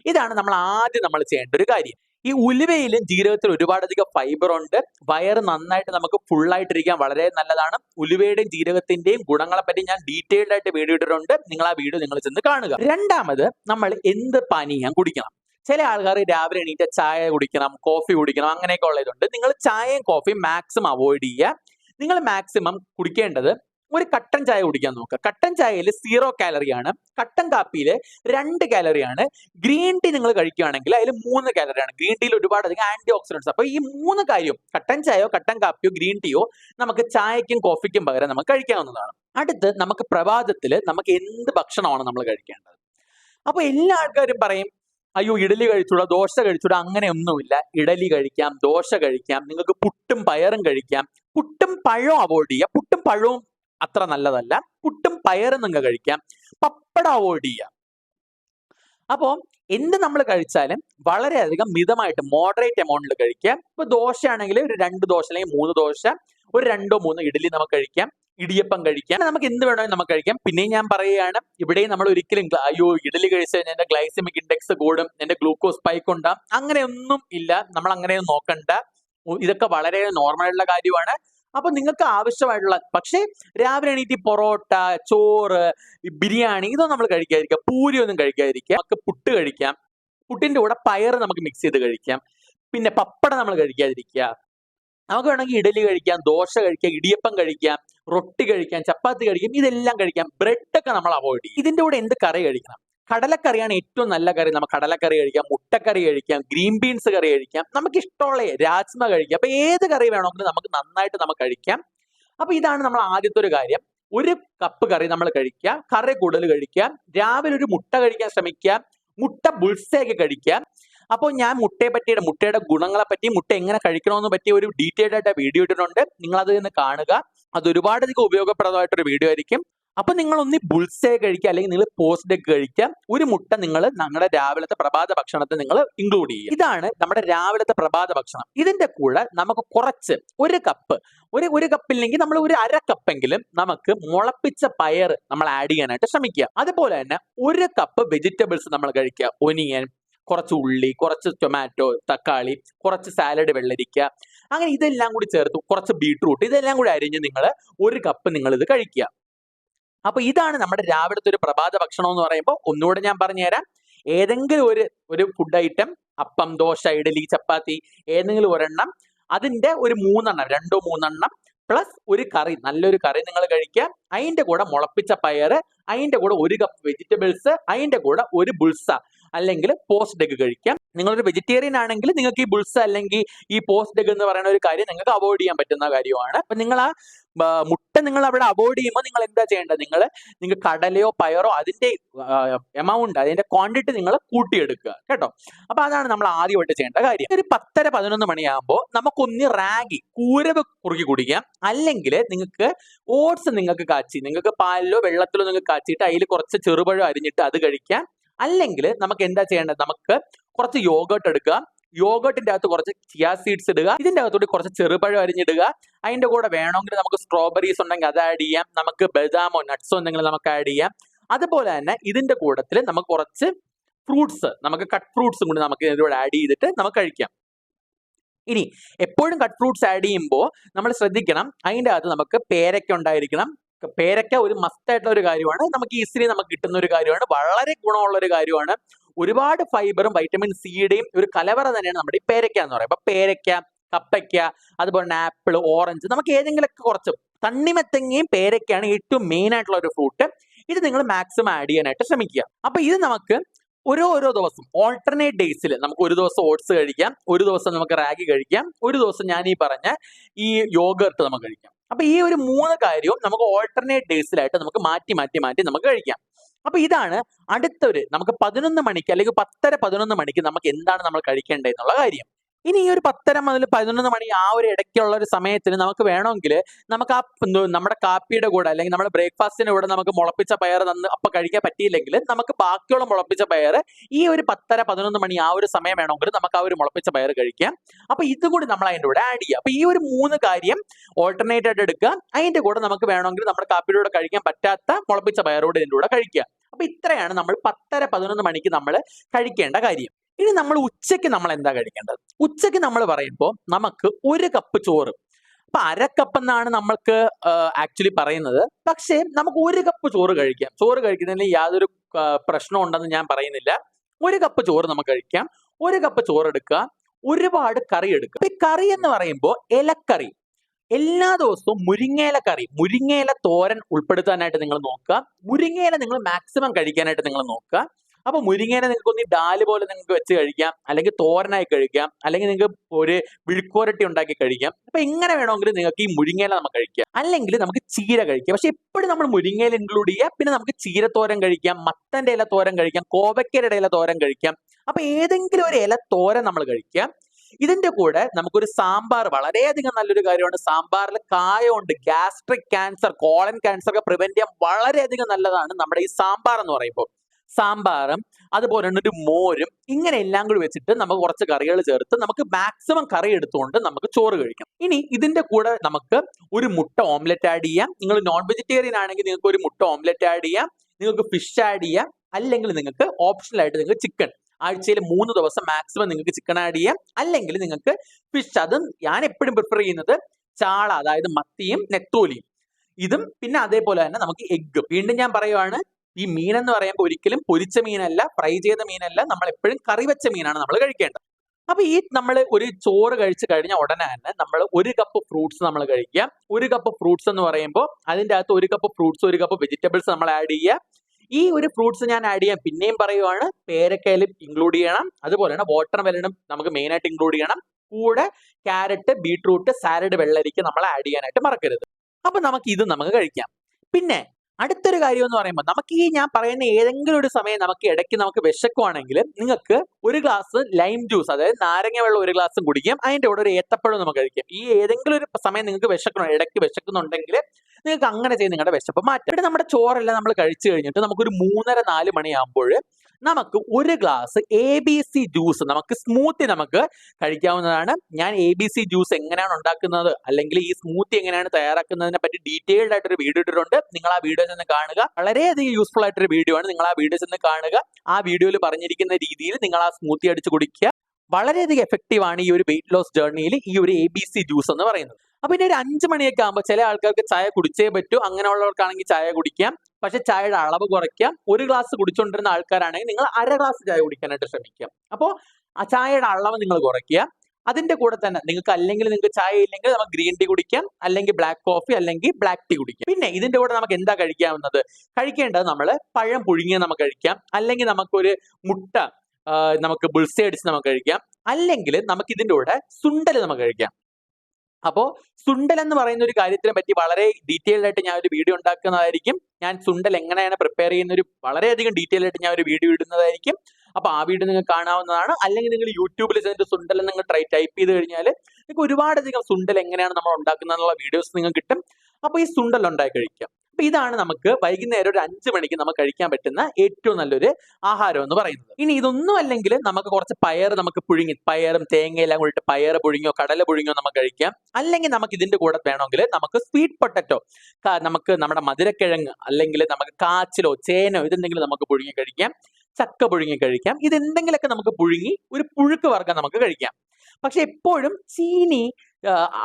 ഇതാണ് നമ്മൾ ആദ്യം നമ്മൾ ചെയ്യേണ്ട ഒരു കാര്യം. ഈ ഉലുവയിലും ജീരകത്തിലും ഒരുപാടധികം ഫൈബർ ഉണ്ട്. വയറ് നന്നായിട്ട് നമുക്ക് ഫുൾ ആയിട്ടിരിക്കാൻ വളരെ നല്ലതാണ്. ഉലുവയുടെയും ജീരകത്തിന്റെയും ഗുണങ്ങളെ പറ്റി ഞാൻ ഡീറ്റെയിൽഡ് ആയിട്ട് വീഡിയോ ഇട്ടിട്ടുണ്ട്. നിങ്ങൾ ആ വീഡിയോ നിങ്ങൾ ചെന്ന് കാണുക. രണ്ടാമത് നമ്മൾ എന്ത് പാനീയം കുടിക്കണം? ചില ആൾക്കാർ രാവിലെ എണീറ്റ ചായ കുടിക്കണം കോഫി കുടിക്കണം അങ്ങനെയൊക്കെ ഉള്ളതുണ്ട് നിങ്ങൾ ചായയും കോഫിയും മാക്സിമം അവോയ്ഡ് ചെയ്യുക. നിങ്ങൾ മാക്സിമം കുടിക്കേണ്ടത് ഒരു കട്ടൻ ചായ കുടിക്കാൻ നോക്കുക. കട്ടൻ ചായയിൽ സീറോ കാലറിയാണ് കട്ടൻ കാപ്പിയിൽ രണ്ട് കാലറിയാണ് ഗ്രീൻ ടീ നിങ്ങൾ കഴിക്കുകയാണെങ്കിൽ അതിൽ മൂന്ന് കാലറിയാണ് ഗ്രീൻ ടീയിൽ ഒരുപാട് അധികം ആന്റി ഓക്സിഡൻസ് അപ്പൊ ഈ മൂന്ന് കാര്യം കട്ടൻ ചായയോ കട്ടൻ കാപ്പിയോ ഗ്രീൻ ടീയോ നമുക്ക് ചായക്കും കോഫിക്കും പകരം നമുക്ക് കഴിക്കാവുന്നതാണ്. അടുത്ത് നമുക്ക് പ്രഭാതത്തിൽ നമുക്ക് എന്ത് ഭക്ഷണമാണ് നമ്മൾ കഴിക്കേണ്ടത്? അപ്പൊ എല്ലാ ആൾക്കാരും പറയും അയ്യോ ഇഡലി കഴിച്ചൂടാ ദോശ കഴിച്ചൂടാ അങ്ങനെയൊന്നുമില്ല ഇഡലി കഴിക്കാം ദോശ കഴിക്കാം നിങ്ങൾക്ക് പുട്ടും പയറും കഴിക്കാം. പുട്ടും പഴവും അവോയ്ഡ് ചെയ്യുക പുട്ടും പഴവും അത്ര നല്ലതല്ല. പുട്ടും പയറും നിങ്ങൾക്ക് കഴിക്കാം. പപ്പടം അവോയ്ഡ് ചെയ്യുക അപ്പോൾ എന്ത് നമ്മൾ കഴിച്ചാലും വളരെയധികം മിതമായിട്ട് മോഡറേറ്റ് എമൗണ്ടിൽ കഴിക്കാം. ഇപ്പൊ ദോശയാണെങ്കിൽ ഒരു രണ്ട് ദോശ അല്ലെങ്കിൽ മൂന്ന് ദോശ ഒരു രണ്ടോ മൂന്നോ ഇഡലി നമുക്ക് കഴിക്കാം. ഇടിയപ്പം കഴിക്കാം നമുക്ക് എന്ത് വേണമെങ്കിലും നമുക്ക് കഴിക്കാം. പിന്നെ ഞാൻ പറയുകയാണ് ഇവിടെ നമ്മൾ ഒരിക്കലും അയ്യോ ഇഡലി കഴിച്ച് കഴിഞ്ഞാൽ എന്റെ ഗ്ലൈസമിക് ഇൻഡെക്സ് കൂടും എന്റെ ഗ്ലൂക്കോസ് സ്പൈക്ക് ഉണ്ടാകും അങ്ങനെയൊന്നും ഇല്ല. നമ്മൾ അങ്ങനെയൊന്നും നോക്കണ്ട. ഇതൊക്കെ വളരെ നോർമൽ ആയിട്ടുള്ള കാര്യമാണ്. അപ്പൊ നിങ്ങൾക്ക് ആവശ്യമായിട്ടുള്ള പക്ഷേ രാവിലെ എണീറ്റ് പൊറോട്ട ചോറ് ബിരിയാണി ഇതൊന്നും നമ്മൾ കഴിക്കാതിരിക്കുക പൂരി ഒന്നും കഴിക്കാതിരിക്കുക നമുക്ക് പുട്ട് കഴിക്കാം. പുട്ടിന്റെ കൂടെ പയർ നമുക്ക് മിക്സ് ചെയ്ത് കഴിക്കാം. പിന്നെ പപ്പടം നമ്മൾ കഴിക്കാതിരിക്കുക. നമുക്ക് വേണമെങ്കിൽ ഇഡലി കഴിക്കാം ദോശ കഴിക്കാം ഇടിയപ്പം കഴിക്കാം റൊട്ടി കഴിക്കാം ചപ്പാത്തി കഴിക്കാം ഇതെല്ലാം കഴിക്കാം. ബ്രെഡ് ഒക്കെ നമ്മൾ അവോയ്ഡ് ചെയ്യും. ഇതിന്റെ കൂടെ എന്ത് കറി കഴിക്കണം? കടലക്കറിയാണ് ഏറ്റവും നല്ല കറി. നമുക്ക് കടലക്കറി കഴിക്കാം മുട്ടക്കറി കഴിക്കാം ഗ്രീൻ ബീൻസ് കറി കഴിക്കാം. നമുക്ക് ഇഷ്ടമുള്ള രാജ്മ കഴിക്കാം. അപ്പൊ ഏത് കറി വേണമെങ്കിലും നമുക്ക് നന്നായിട്ട് നമുക്ക് കഴിക്കാം. അപ്പൊ ഇതാണ് നമ്മൾ ആദ്യത്തെ ഒരു കാര്യം. ഒരു കപ്പ് കറി നമ്മൾ കഴിക്കാം കറി കൂടുതൽ കഴിക്കാം രാവിലെ ഒരു മുട്ട കഴിക്കാൻ ശ്രമിക്കാം മുട്ട ബുൾസയൊക്കെ കഴിക്കുക. അപ്പോൾ ഞാൻ മുട്ടയെ പറ്റിയുടെ മുട്ടയുടെ ഗുണങ്ങളെ പറ്റി മുട്ട എങ്ങനെ കഴിക്കണമെന്ന് പറ്റി ഒരു ഡീറ്റെയിൽഡ് ആയിട്ട് വീഡിയോ ഇട്ടിട്ടുണ്ട്. നിങ്ങൾ അത് നിന്ന് കാണുക. അത് ഒരുപാട് ഒരുപാടധികം ഉപയോഗപ്രദമായിട്ടൊരു വീഡിയോ ആയിരിക്കും. അപ്പൊ നിങ്ങൾ ഒന്ന് ബുൾസേ കഴിക്കുക അല്ലെങ്കിൽ നിങ്ങൾ പോസ്റ്റ് എഗ് കഴിക്കുക. ഒരു മുട്ട നിങ്ങൾ നമ്മുടെ രാവിലത്തെ പ്രഭാത ഭക്ഷണത്തെ നിങ്ങൾ ഇൻക്ലൂഡ് ചെയ്യുക. ഇതാണ് നമ്മുടെ രാവിലത്തെ പ്രഭാത ഭക്ഷണം. ഇതിന്റെ കൂടെ നമുക്ക് കുറച്ച് ഒരു കപ്പ് ഒരു ഒരു കപ്പില്ലെങ്കിൽ നമ്മൾ ഒരു അര കപ്പെങ്കിലും നമുക്ക് മുളപ്പിച്ച പയർ നമ്മൾ ആഡ് ചെയ്യാനായിട്ട് ശ്രമിക്കുക. അതുപോലെ തന്നെ ഒരു കപ്പ് വെജിറ്റബിൾസ് നമ്മൾ കഴിക്കുക. ഒനിയൻ കുറച്ച് ഉള്ളി കുറച്ച് ടൊമാറ്റോ തക്കാളി കുറച്ച് സാലഡ് വെള്ളരിക്ക അങ്ങനെ ഇതെല്ലാം കൂടി ചേർത്ത് കുറച്ച് ബീട്രൂട്ട് ഇതെല്ലാം കൂടി അരിഞ്ഞ് നിങ്ങൾ ഒരു കപ്പ് നിങ്ങൾ ഇത് കഴിക്കുക. അപ്പൊ ഇതാണ് നമ്മുടെ രാവിലത്തെ ഒരു പ്രഭാത ഭക്ഷണം എന്ന് പറയുമ്പോൾ ഒന്നുകൂടെ ഞാൻ പറഞ്ഞുതരാം. ഏതെങ്കിലും ഒരു ഒരു ഫുഡ് ഐറ്റം അപ്പം ദോശ ഇഡലി ചപ്പാത്തി ഏതെങ്കിലും ഒരെണ്ണം അതിന്റെ ഒരു മൂന്നെണ്ണം രണ്ടോ മൂന്നെണ്ണം പ്ലസ് ഒരു കറി നല്ലൊരു കറി നിങ്ങൾ കഴിക്കുക. അതിന്റെ കൂടെ മുളപ്പിച്ച പയർ അതിന്റെ കൂടെ ഒരു കപ്പ് വെജിറ്റബിൾസ് അതിന്റെ കൂടെ ഒരു ബുൾസ അല്ലെങ്കിൽ പോസ്റ്റ് ഡെഗ് കഴിക്കാം. നിങ്ങളൊരു വെജിറ്റേറിയൻ ആണെങ്കിൽ നിങ്ങൾക്ക് ഈ ബുൾസ് അല്ലെങ്കിൽ ഈ പോസ്റ്റ് ഡെഗ് എന്ന് പറയുന്ന ഒരു കാര്യം നിങ്ങൾക്ക് അവോയ്ഡ് ചെയ്യാൻ പറ്റുന്ന കാര്യമാണ്. അപ്പൊ നിങ്ങൾ ആ മുട്ട നിങ്ങൾ അവിടെ അവോയ്ഡ് ചെയ്യുമ്പോൾ നിങ്ങൾ എന്താ ചെയ്യേണ്ടത്? നിങ്ങൾ നിങ്ങൾ കടലയോ പയറോ അതിന്റെ എമൗണ്ട് അതിന്റെ ക്വാണ്ടിറ്റി നിങ്ങൾ കൂട്ടിയെടുക്കുക. കേട്ടോ? അപ്പൊ അതാണ് നമ്മൾ ആദ്യമായിട്ട് ചെയ്യേണ്ട കാര്യം. ഒരു പത്തര പതിനൊന്ന് മണിയാകുമ്പോൾ നമുക്കൊന്ന് റാഗി കൂരവ് കുറുകി കുടിക്കാം. അല്ലെങ്കിൽ നിങ്ങൾക്ക് ഓട്സ് നിങ്ങൾക്ക് കാച്ചി നിങ്ങൾക്ക് പാലിലോ വെള്ളത്തിലോ നിങ്ങൾക്ക് കാച്ചിയിട്ട് അതിൽ കുറച്ച് ചെറുപഴം അരിഞ്ഞിട്ട് അത് കഴിക്കാം. അല്ലെങ്കിൽ നമുക്ക് എന്താ ചെയ്യേണ്ടത്? നമുക്ക് കുറച്ച് യോഗട്ട് എടുക്കുക. യോഗട്ടിന്റെ അകത്ത് കുറച്ച് ചിയാ സീഡ്സ് ഇടുക. ഇതിന്റെ അകത്തോട്ട് കുറച്ച് ചെറുപഴം അരിഞ്ഞിടുക. അതിന്റെ കൂടെ വേണമെങ്കിൽ നമുക്ക് സ്ട്രോബെറീസ് ഉണ്ടെങ്കിൽ അത് ആഡ് ചെയ്യാം. നമുക്ക് ബദാമോ നട്ട്സോ എന്തെങ്കിലും നമുക്ക് ആഡ് ചെയ്യാം. അതുപോലെ തന്നെ ഇതിന്റെ കൂട്ടത്തിൽ നമുക്ക് കുറച്ച് ഫ്രൂട്ട്സ് നമുക്ക് കട്ട് ഫ്രൂട്ട്സും കൂടി നമുക്ക് ഇതിലൂടെ ആഡ് ചെയ്തിട്ട് നമുക്ക് കഴിക്കാം. ഇനി എപ്പോഴും കട്ട് ഫ്രൂട്ട്സ് ആഡ് ചെയ്യുമ്പോൾ നമ്മൾ ശ്രദ്ധിക്കണം. അതിന്റെ അകത്ത് നമുക്ക് പേരയ്ക്ക ഉണ്ടായിരിക്കണം. ക- പേരയ്ക്ക ഒരു മസ്റ്റ് ആയിട്ടുള്ള ഒരു കാര്യമാണ്. നമുക്ക് ഈസിലി നമുക്ക് കിട്ടുന്ന ഒരു കാര്യമാണ്. വളരെ ഗുണമുള്ള ഒരു കാര്യമാണ്. ഒരുപാട് ഫൈബറും വൈറ്റമിൻ സിയുടെയും ഒരു കലവറ തന്നെയാണ് നമ്മുടെ ഈ പേരക്ക എന്ന് പറയുന്നത്. അപ്പൊ പേരയ്ക്ക കപ്പയ്ക്ക അതുപോലെ തന്നെ ആപ്പിൾ ഓറഞ്ച് നമുക്ക് ഏതെങ്കിലുമൊക്കെ കുറച്ച് തണ്ണിമത്തങ്ങയും പേരക്കയാണ് ഏറ്റവും മെയിൻ ആയിട്ടുള്ള ഒരു ഫ്രൂട്ട് ഇത് നിങ്ങൾ മാക്സിമം ആഡ് ചെയ്യാനായിട്ട് ശ്രമിക്കുക. അപ്പൊ ഇത് നമുക്ക് ഓരോ ഓരോ ദിവസം ഓൾട്ടർനേറ്റ് ഡേയ്സിൽ നമുക്ക് ഒരു ദിവസം ഓട്സ് കഴിക്കാം ഒരു ദിവസം നമുക്ക് റാഗി കഴിക്കാം ഒരു ദിവസം ഞാൻ ഈ പറഞ്ഞ ഈ യോഗർട്ട് നമുക്ക് കഴിക്കാം. അപ്പൊ ഈ ഒരു മൂന്ന് കാര്യവും നമുക്ക് ഓൾട്ടർനേറ്റ് ഡേയ്സിലായിട്ട് നമുക്ക് മാറ്റി മാറ്റി മാറ്റി നമുക്ക് കഴിക്കാം. അപ്പൊ ഇതാണ് അടുത്തൊരു നമുക്ക് പതിനൊന്ന് മണിക്ക് അല്ലെങ്കിൽ പത്തര പതിനൊന്ന് മണിക്ക് നമുക്ക് എന്താണ് നമ്മൾ കഴിക്കേണ്ടത് എന്നുള്ള കാര്യം. ഇനി ഈ ഒരു പത്തര മുതൽ പതിനൊന്ന് മണി ആ ഒരു ഇടയ്ക്കുള്ള ഒരു സമയത്തിന് നമുക്ക് വേണമെങ്കിൽ നമുക്ക് ആ നമ്മുടെ കാപ്പിയുടെ കൂടെ അല്ലെങ്കിൽ നമ്മുടെ ബ്രേക്ക്ഫാസ്റ്റിന്റെ കൂടെ നമുക്ക് മുളപ്പിച്ച പയർ തന്ന് അപ്പൊ കഴിക്കാൻ പറ്റിയില്ലെങ്കിൽ നമുക്ക് ബാക്കിയുള്ള മുളപ്പിച്ച പയർ ഈ ഒരു പത്തര പതിനൊന്ന് മണി ആ ഒരു സമയം വേണമെങ്കിൽ നമുക്ക് ആ ഒരു മുളപ്പിച്ച പയർ കഴിക്കാം. അപ്പൊ ഇതും കൂടി നമ്മൾ അതിന്റെ കൂടെ ആഡ് ചെയ്യുക അപ്പൊ ഈ ഒരു മൂന്ന് കാര്യം ഓൾട്ടർനേറ്റ് ആയിട്ട് എടുക്കുക. അതിന്റെ കൂടെ നമുക്ക് വേണമെങ്കിൽ നമ്മുടെ കാപ്പിയുടെ കൂടെ കഴിക്കാൻ പറ്റാത്ത മുളപ്പിച്ച പയറോട് ഇതിന്റെ കൂടെ കഴിക്കുക. അപ്പൊ ഇത്രയാണ് നമ്മൾ പത്തര പതിനൊന്ന് മണിക്ക് നമ്മൾ കഴിക്കേണ്ട കാര്യം. ഇനി നമ്മൾ ഉച്ചയ്ക്ക് നമ്മൾ എന്താ കഴിക്കേണ്ടത്? ഉച്ചയ്ക്ക് നമ്മൾ പറയുമ്പോൾ നമുക്ക് ഒരു കപ്പ് ചോറ്. അപ്പൊ അരക്കപ്പ് കപ്പ് എന്നാണ് നമ്മൾക്ക് ആക്ച്വലി പറയുന്നത്. പക്ഷേ നമുക്ക് ഒരു കപ്പ് ചോറ് കഴിക്കാം. ചോറ് കഴിക്കുന്നതിൽ യാതൊരു പ്രശ്നം ഉണ്ടെന്ന് ഞാൻ പറയുന്നില്ല. ഒരു കപ്പ് ചോറ് നമുക്ക് കഴിക്കാം. ഒരു കപ്പ് ചോറ് എടുക്കുക. ഒരുപാട് കറി എടുക്കുക. ഈ കറി എന്ന് പറയുമ്പോൾ ഇലക്കറി. എല്ലാ ദിവസവും മുരിങ്ങയില കറി മുരിങ്ങയില തോരൻ ഉൾപ്പെടുത്താനായിട്ട് നിങ്ങൾ നോക്കുക. മുരിങ്ങയില നിങ്ങൾ മാക്സിമം കഴിക്കാനായിട്ട് നിങ്ങൾ നോക്കുക. അപ്പൊ മുരിങ്ങേനെ നിങ്ങൾക്ക് ഒന്ന് ഡാൽ പോലെ നിങ്ങൾക്ക് വെച്ച് കഴിക്കാം അല്ലെങ്കിൽ തോരനായി കഴിക്കാം അല്ലെങ്കിൽ നിങ്ങൾക്ക് ഒരു വിഴുക്കോരട്ടി ഉണ്ടാക്കി കഴിക്കാം. അപ്പൊ എങ്ങനെ വേണമെങ്കിലും നിങ്ങൾക്ക് ഈ മുരിങ്ങേല നമുക്ക് കഴിക്കാം. അല്ലെങ്കിൽ നമുക്ക് ചീര കഴിക്കാം. പക്ഷെ എപ്പോഴും നമ്മൾ മുരിങ്ങയില ഇൻക്ലൂഡ് ചെയ്യുക പിന്നെ നമുക്ക് ചീരത്തോരൻ കഴിക്കാം മത്തന്റെ ഇല തോരൻ കഴിക്കാം കോവയ്ക്കയുടെ ഇല തോരൻ കഴിക്കാം. അപ്പൊ ഏതെങ്കിലും ഒരു ഇല തോരൻ നമ്മൾ കഴിക്കാം. ഇതിന്റെ കൂടെ നമുക്കൊരു സാമ്പാർ വളരെയധികം നല്ലൊരു കാര്യമാണ്. സാമ്പാറിൽ കായമുണ്ട് ഗ്യാസ്ട്രിക് ക്യാൻസർ കോളൻ ക്യാൻസർ ഒക്കെ പ്രിവെന്റ് ചെയ്യാൻ വളരെയധികം നല്ലതാണ് നമ്മുടെ ഈ സാമ്പാർ എന്ന് പറയുമ്പോൾ. സാമ്പാറും അതുപോലെ തന്നെ ഒരു മോരും ഇങ്ങനെ എല്ലാം കൂടി വെച്ചിട്ട് നമുക്ക് കുറച്ച് കറികൾ ചേർത്ത് നമുക്ക് മാക്സിമം കറി എടുത്തുകൊണ്ട് നമുക്ക് ചോറ് കഴിക്കാം. ഇനി ഇതിന്റെ കൂടെ നമുക്ക് ഒരു മുട്ട ഓംലെറ്റ് ആഡ് ചെയ്യാം. നിങ്ങൾ നോൺ വെജിറ്റേറിയൻ ആണെങ്കിൽ നിങ്ങൾക്ക് ഒരു മുട്ട ഓംലെറ്റ് ആഡ് ചെയ്യാം. നിങ്ങൾക്ക് ഫിഷ് ആഡ് ചെയ്യാം. അല്ലെങ്കിൽ നിങ്ങൾക്ക് ഓപ്ഷണൽ ആയിട്ട് നിങ്ങൾക്ക് ചിക്കൻ ആഴ്ചയിൽ മൂന്ന് ദിവസം മാക്സിമം നിങ്ങൾക്ക് ചിക്കൻ ആഡ് ചെയ്യാം. അല്ലെങ്കിൽ നിങ്ങൾക്ക് ഫിഷ് അതും ഞാൻ എപ്പോഴും പ്രിഫർ ചെയ്യുന്നത് ചാള അതായത് മത്തിയും നെത്തോലിയും. ഇതും പിന്നെ അതേപോലെ തന്നെ നമുക്ക് എഗ്ഗും വീണ്ടും ഞാൻ പറയുവാണ് ഈ മീൻ എന്ന് പറയുമ്പോൾ ഒരിക്കലും പൊരിച്ച മീനല്ല ഫ്രൈ ചെയ്ത മീനല്ല നമ്മൾ എപ്പോഴും കറി വെച്ച മീനാണ് നമ്മൾ കഴിക്കേണ്ടത്. അപ്പൊ ഈ നമ്മൾ ഒരു ചോറ് കഴിച്ച് കഴിഞ്ഞ ഉടനെ തന്നെ നമ്മൾ ഒരു കപ്പ് ഫ്രൂട്ട്സ് നമ്മൾ കഴിക്കുക. ഒരു കപ്പ് ഫ്രൂട്ട്സ് എന്ന് പറയുമ്പോൾ അതിന്റെ അകത്ത് ഒരു കപ്പ് ഫ്രൂട്ട്സ് ഒരു കപ്പ് വെജിറ്റബിൾസ് നമ്മൾ ആഡ് ചെയ്യുക. ഈ ഒരു ഫ്രൂട്ട്സ് ഞാൻ ആഡ് ചെയ്യാം പിന്നെയും പറയുവാണ് പേരക്കയിൽ ഇൻക്ലൂഡ് ചെയ്യണം. അതുപോലെ തന്നെ വാട്ടർ മെലണും നമുക്ക് മെയിൻ ആയിട്ട് ഇൻക്ലൂഡ് ചെയ്യണം. കൂടെ ക്യാരറ്റ് ബീട്രൂട്ട് സാലഡ് വെള്ളരിക്ക നമ്മൾ ആഡ് ചെയ്യാനായിട്ട് മറക്കരുത്. അപ്പൊ നമുക്ക് ഇത് നമുക്ക് കഴിക്കാം. പിന്നെ അടുത്തൊരു കാര്യം എന്ന് പറയുമ്പോൾ നമുക്ക് ഈ ഞാൻ പറയുന്ന ഏതെങ്കിലും ഒരു സമയം നമുക്ക് ഇടയ്ക്ക് നമുക്ക് വിശക്കുവാണെങ്കിൽ നിങ്ങൾക്ക് ഒരു ഗ്ലാസ് ലൈം ജ്യൂസ് അതായത് നാരങ്ങ വെള്ളം ഒരു ഗ്ലാസ്സും കുടിക്കാം. അതിന്റെ കൂടെ ഒരു ഏത്തപ്പഴം നമുക്ക് കഴിക്കാം. ഈ ഏതെങ്കിലും ഒരു സമയം നിങ്ങൾക്ക് വിശക്കണം? ഇടയ്ക്ക് വിശക്കുന്നുണ്ടെങ്കിൽ നിങ്ങൾക്ക് അങ്ങനെ ചെയ്ത് നിങ്ങളുടെ വിശപ്പ് മാറ്റാം. ഇവിടെ നമ്മുടെ ചോറെല്ലാം നമ്മൾ കഴിച്ചു കഴിഞ്ഞിട്ട് നമുക്കൊരു മൂന്നര നാല് മണിയാകുമ്പോൾ നമുക്ക് ഒരു glass A B C juice നമുക്ക് സ്മൂത്തി നമുക്ക് കഴിക്കാവുന്നതാണ്. ഞാൻ എ ബി സി ജ്യൂസ് എങ്ങനെയാണ് ഉണ്ടാക്കുന്നത്? അല്ലെങ്കിൽ ഈ സ്മൂത്തി എങ്ങനെയാണ് തയ്യാറാക്കുന്നതിനെ പറ്റി ഡീറ്റെയിൽഡ് ആയിട്ടൊരു വീഡിയോ ഇട്ടിട്ടുണ്ട്. നിങ്ങൾ ആ വീഡിയോ ചെന്ന് കാണുക. വളരെയധികം യൂസ്ഫുൾ ആയിട്ടൊരു വീഡിയോ ആണ്. നിങ്ങൾ ആ വീഡിയോ ചെന്ന് കാണുക. ആ വീഡിയോയിൽ പറഞ്ഞിരിക്കുന്ന രീതിയിൽ നിങ്ങൾ ആ സ്മൂത്തി അടിച്ച് കുടിക്കുക. വളരെയധികം എഫക്റ്റീവ് ആണ് ഈ ഒരു വെയിറ്റ് ലോസ് ജേർണിയിൽ ഈ ഒരു എ ബി സി ജ്യൂസ് എന്ന് പറയുന്നത്. അപ്പൊ ഇനി ഒരു അഞ്ചു മണിയൊക്കെ ആകുമ്പോൾ ചില ആൾക്കാർക്ക് ചായ കുടിച്ചേ പറ്റൂ. അങ്ങനെയുള്ളവർക്കാണെങ്കിൽ ചായ കുടിക്കാം. പക്ഷെ ചായയുടെ അളവ് കുറയ്ക്കാം. ഒരു ഗ്ലാസ് കുടിച്ചുകൊണ്ടിരുന്ന ആൾക്കാരാണെങ്കിൽ നിങ്ങൾ അര ഗ്ലാസ് ചായ കുടിക്കാനായിട്ട് ശ്രമിക്കാം. അപ്പോൾ ആ ചായയുടെ അളവ് നിങ്ങൾ കുറയ്ക്കുക. അതിന്റെ കൂടെ തന്നെ നിങ്ങൾക്ക് അല്ലെങ്കിൽ നിങ്ങൾക്ക് ചായ ഇല്ലെങ്കിൽ നമുക്ക് ഗ്രീൻ ടീ കുടിക്കാം അല്ലെങ്കിൽ ബ്ലാക്ക് കോഫി അല്ലെങ്കിൽ ബ്ലാക്ക് ടീ കുടിക്കാം. പിന്നെ ഇതിന്റെ കൂടെ നമുക്ക് എന്താ കഴിക്കാവുന്നത്? കഴിക്കേണ്ടത് നമ്മൾ പഴം പുഴുങ്ങിയ നമുക്ക് കഴിക്കാം. അല്ലെങ്കിൽ നമുക്കൊരു മുട്ട നമുക്ക് ബുൾസേ അടിച്ച് നമുക്ക് കഴിക്കാം. അല്ലെങ്കിൽ നമുക്ക് ഇതിന്റെ കൂടെ സുണ്ടൽ നമുക്ക് കഴിക്കാം. അപ്പോ സുണ്ടൽ എന്ന് പറയുന്ന ഒരു കാര്യത്തിനെ പറ്റി വളരെ ഡീറ്റെയിൽഡ് ആയിട്ട് ഞാൻ ഒരു വീഡിയോ ഉണ്ടാക്കുന്നതായിരിക്കും. ഞാൻ സുണ്ടൽ എങ്ങനെയാണ് പ്രിപ്പയർ ചെയ്യുന്ന ഒരു വളരെയധികം ഡീറ്റെയിൽ ആയിട്ട് ഞാൻ ഒരു വീഡിയോ ഇടുന്നതായിരിക്കും. അപ്പൊ ആ വീഡിയോ നിങ്ങൾക്ക് കാണാവുന്നതാണ്. അല്ലെങ്കിൽ നിങ്ങൾ യൂട്യൂബിൽ ചെന്നിട്ട് സുണ്ടൽ നിങ്ങൾ ട്രൈ ടൈപ്പ് ചെയ്ത് കഴിഞ്ഞാൽ നിങ്ങൾക്ക് ഒരുപാടധികം സുണ്ടൽ എങ്ങനെയാണ് നമ്മൾ ഉണ്ടാക്കുന്നതെന്നുള്ള വീഡിയോസ് നിങ്ങൾക്ക് കിട്ടും. അപ്പൊ ഈ സുണ്ടൽ ഉണ്ടാക്കി കഴിക്കാം. അപ്പൊ ഇതാണ് നമുക്ക് വൈകുന്നേരം ഒരു അഞ്ച് മണിക്ക് നമുക്ക് കഴിക്കാൻ പറ്റുന്ന ഏറ്റവും നല്ലൊരു ആഹാരം എന്ന് പറയുന്നത്. ഇനി ഇതൊന്നും അല്ലെങ്കിൽ നമുക്ക് കുറച്ച് പയർ നമുക്ക് പുഴുങ്ങി പയറും തേങ്ങയെല്ലാം കൂടിയിട്ട് പയർ പുഴുങ്ങിയോ കടല പുഴുങ്ങിയോ നമുക്ക് കഴിക്കാം. അല്ലെങ്കിൽ നമുക്ക് ഇതിന്റെ കൂടെ വേണമെങ്കിൽ നമുക്ക് സ്വീറ്റ് പൊട്ടറ്റോ നമുക്ക് നമ്മുടെ മധുരക്കിഴങ്ങ് അല്ലെങ്കിൽ നമുക്ക് കാച്ചിലോ ചേനോ ഇതെന്തെങ്കിലും നമുക്ക് പുഴുങ്ങി കഴിക്കാം. ചക്ക പുഴുങ്ങി കഴിക്കാം. ഇതെന്തെങ്കിലുമൊക്കെ നമുക്ക് പുഴുങ്ങി ഒരു പുഴുക്ക് വർഗം നമുക്ക് കഴിക്കാം. പക്ഷെ എപ്പോഴും ചീനി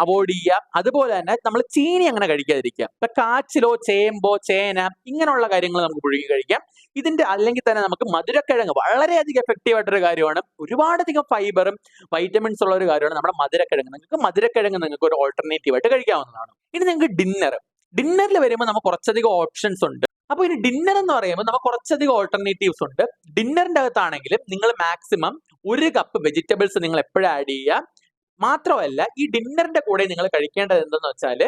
അവോയ്ഡ് ചെയ്യുക അതുപോലെ തന്നെ നമ്മൾ ചീനി അങ്ങനെ കഴിക്കാതിരിക്കുക ഇപ്പൊ കാച്ചിലോ ചേമ്പോ ചേന ഇങ്ങനെയുള്ള കാര്യങ്ങൾ നമുക്ക് പുഴുങ്ങി കഴിക്കാം. ഇതിന്റെ അല്ലെങ്കിൽ തന്നെ നമുക്ക് മധുരക്കിഴങ്ങ് വളരെയധികം എഫക്റ്റീവ് ആയിട്ടൊരു കാര്യമാണ്. ഒരുപാടധികം ഫൈബറും വൈറ്റമിൻസ് ഉള്ള ഒരു കാര്യമാണ് നമ്മുടെ മധുരക്കിഴങ്ങ്. നിങ്ങൾക്ക് മധുരക്കിഴങ്ങ് നിങ്ങൾക്ക് ഒരു ഓൾട്ടർനേറ്റീവ് ആയിട്ട് കഴിക്കാവുന്നതാണ്. ഇനി നിങ്ങൾക്ക് ഡിന്നർ ഡിന്നറിൽ വരുമ്പോൾ നമുക്ക് കുറച്ചധികം ഓപ്ഷൻസ് ഉണ്ട്. അപ്പൊ ഇനി ഡിന്നർ എന്ന് പറയുമ്പോൾ നമുക്ക് കുറച്ചധികം ഓൾട്ടർനേറ്റീവ്സ് ഉണ്ട്. ഡിന്നറിന്റെ അകത്താണെങ്കിലും നിങ്ങൾ മാക്സിമം ഒരു കപ്പ് വെജിറ്റബിൾസ് നിങ്ങൾ എപ്പോഴും ആഡ് ചെയ്യുക. മാത്രമല്ല ഈ ഡിന്നറിന്റെ കൂടെ നിങ്ങൾ കഴിക്കേണ്ടത് എന്തെന്ന് വെച്ചാൽ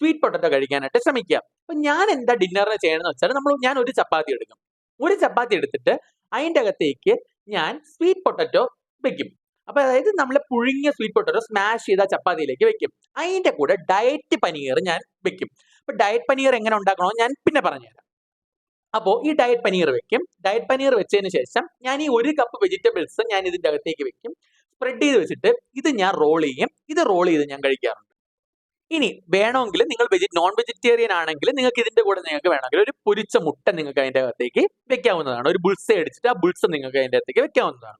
സ്വീറ്റ് പൊട്ടറ്റോ കഴിക്കാനായിട്ട് ശ്രമിക്കുക. അപ്പൊ ഞാൻ എന്താ ഡിന്നറിന് ചെയ്യണമെന്ന് വെച്ചാൽ നമ്മൾ ഞാൻ ഒരു ചപ്പാത്തി എടുക്കും. ഒരു ചപ്പാത്തി എടുത്തിട്ട് അതിന്റെ അകത്തേക്ക് ഞാൻ സ്വീറ്റ് പൊട്ടറ്റോ വെക്കും. അപ്പൊ അതായത് നമ്മൾ പുഴുങ്ങിയ സ്വീറ്റ് പൊട്ടറ്റോ സ്മാഷ് ചെയ്ത ചപ്പാത്തിയിലേക്ക് വെക്കും. അതിന്റെ കൂടെ ഡയറ്റ് പനീർ ഞാൻ വെക്കും. അപ്പൊ ഡയറ്റ് പനീർ എങ്ങനെ ഉണ്ടാക്കണോ ഞാൻ പിന്നെ പറഞ്ഞുതരാം. അപ്പോൾ ഈ ഡയറ്റ് പനീർ വെക്കും. ഡയറ്റ് പനീർ വെച്ചതിന് ശേഷം ഞാൻ ഈ ഒരു കപ്പ് വെജിറ്റബിൾസ് ഞാൻ ഇതിന്റെ അകത്തേക്ക് വെക്കും. സ്പ്രെഡ് ചെയ്ത് വെച്ചിട്ട് ഇത് ഞാൻ റോൾ ചെയ്യും. ഇത് റോൾ ചെയ്ത് ഞാൻ കഴിക്കാറുണ്ട്. ഇനി വേണമെങ്കിൽ നിങ്ങൾ വെജി നോൺ വെജിറ്റേറിയൻ ആണെങ്കിൽ നിങ്ങൾക്ക് ഇതിന്റെ കൂടെ നിങ്ങൾക്ക് വേണമെങ്കിൽ ഒരു പൊരിച്ച മുട്ട നിങ്ങൾക്ക് അതിന്റെ അകത്തേക്ക് വെക്കാവുന്നതാണ്. ഒരു ബുൾസ അടിച്ചിട്ട് ആ ബുൾസ നിങ്ങൾക്ക് അതിന്റെ അകത്തേക്ക് വെക്കാവുന്നതാണ്.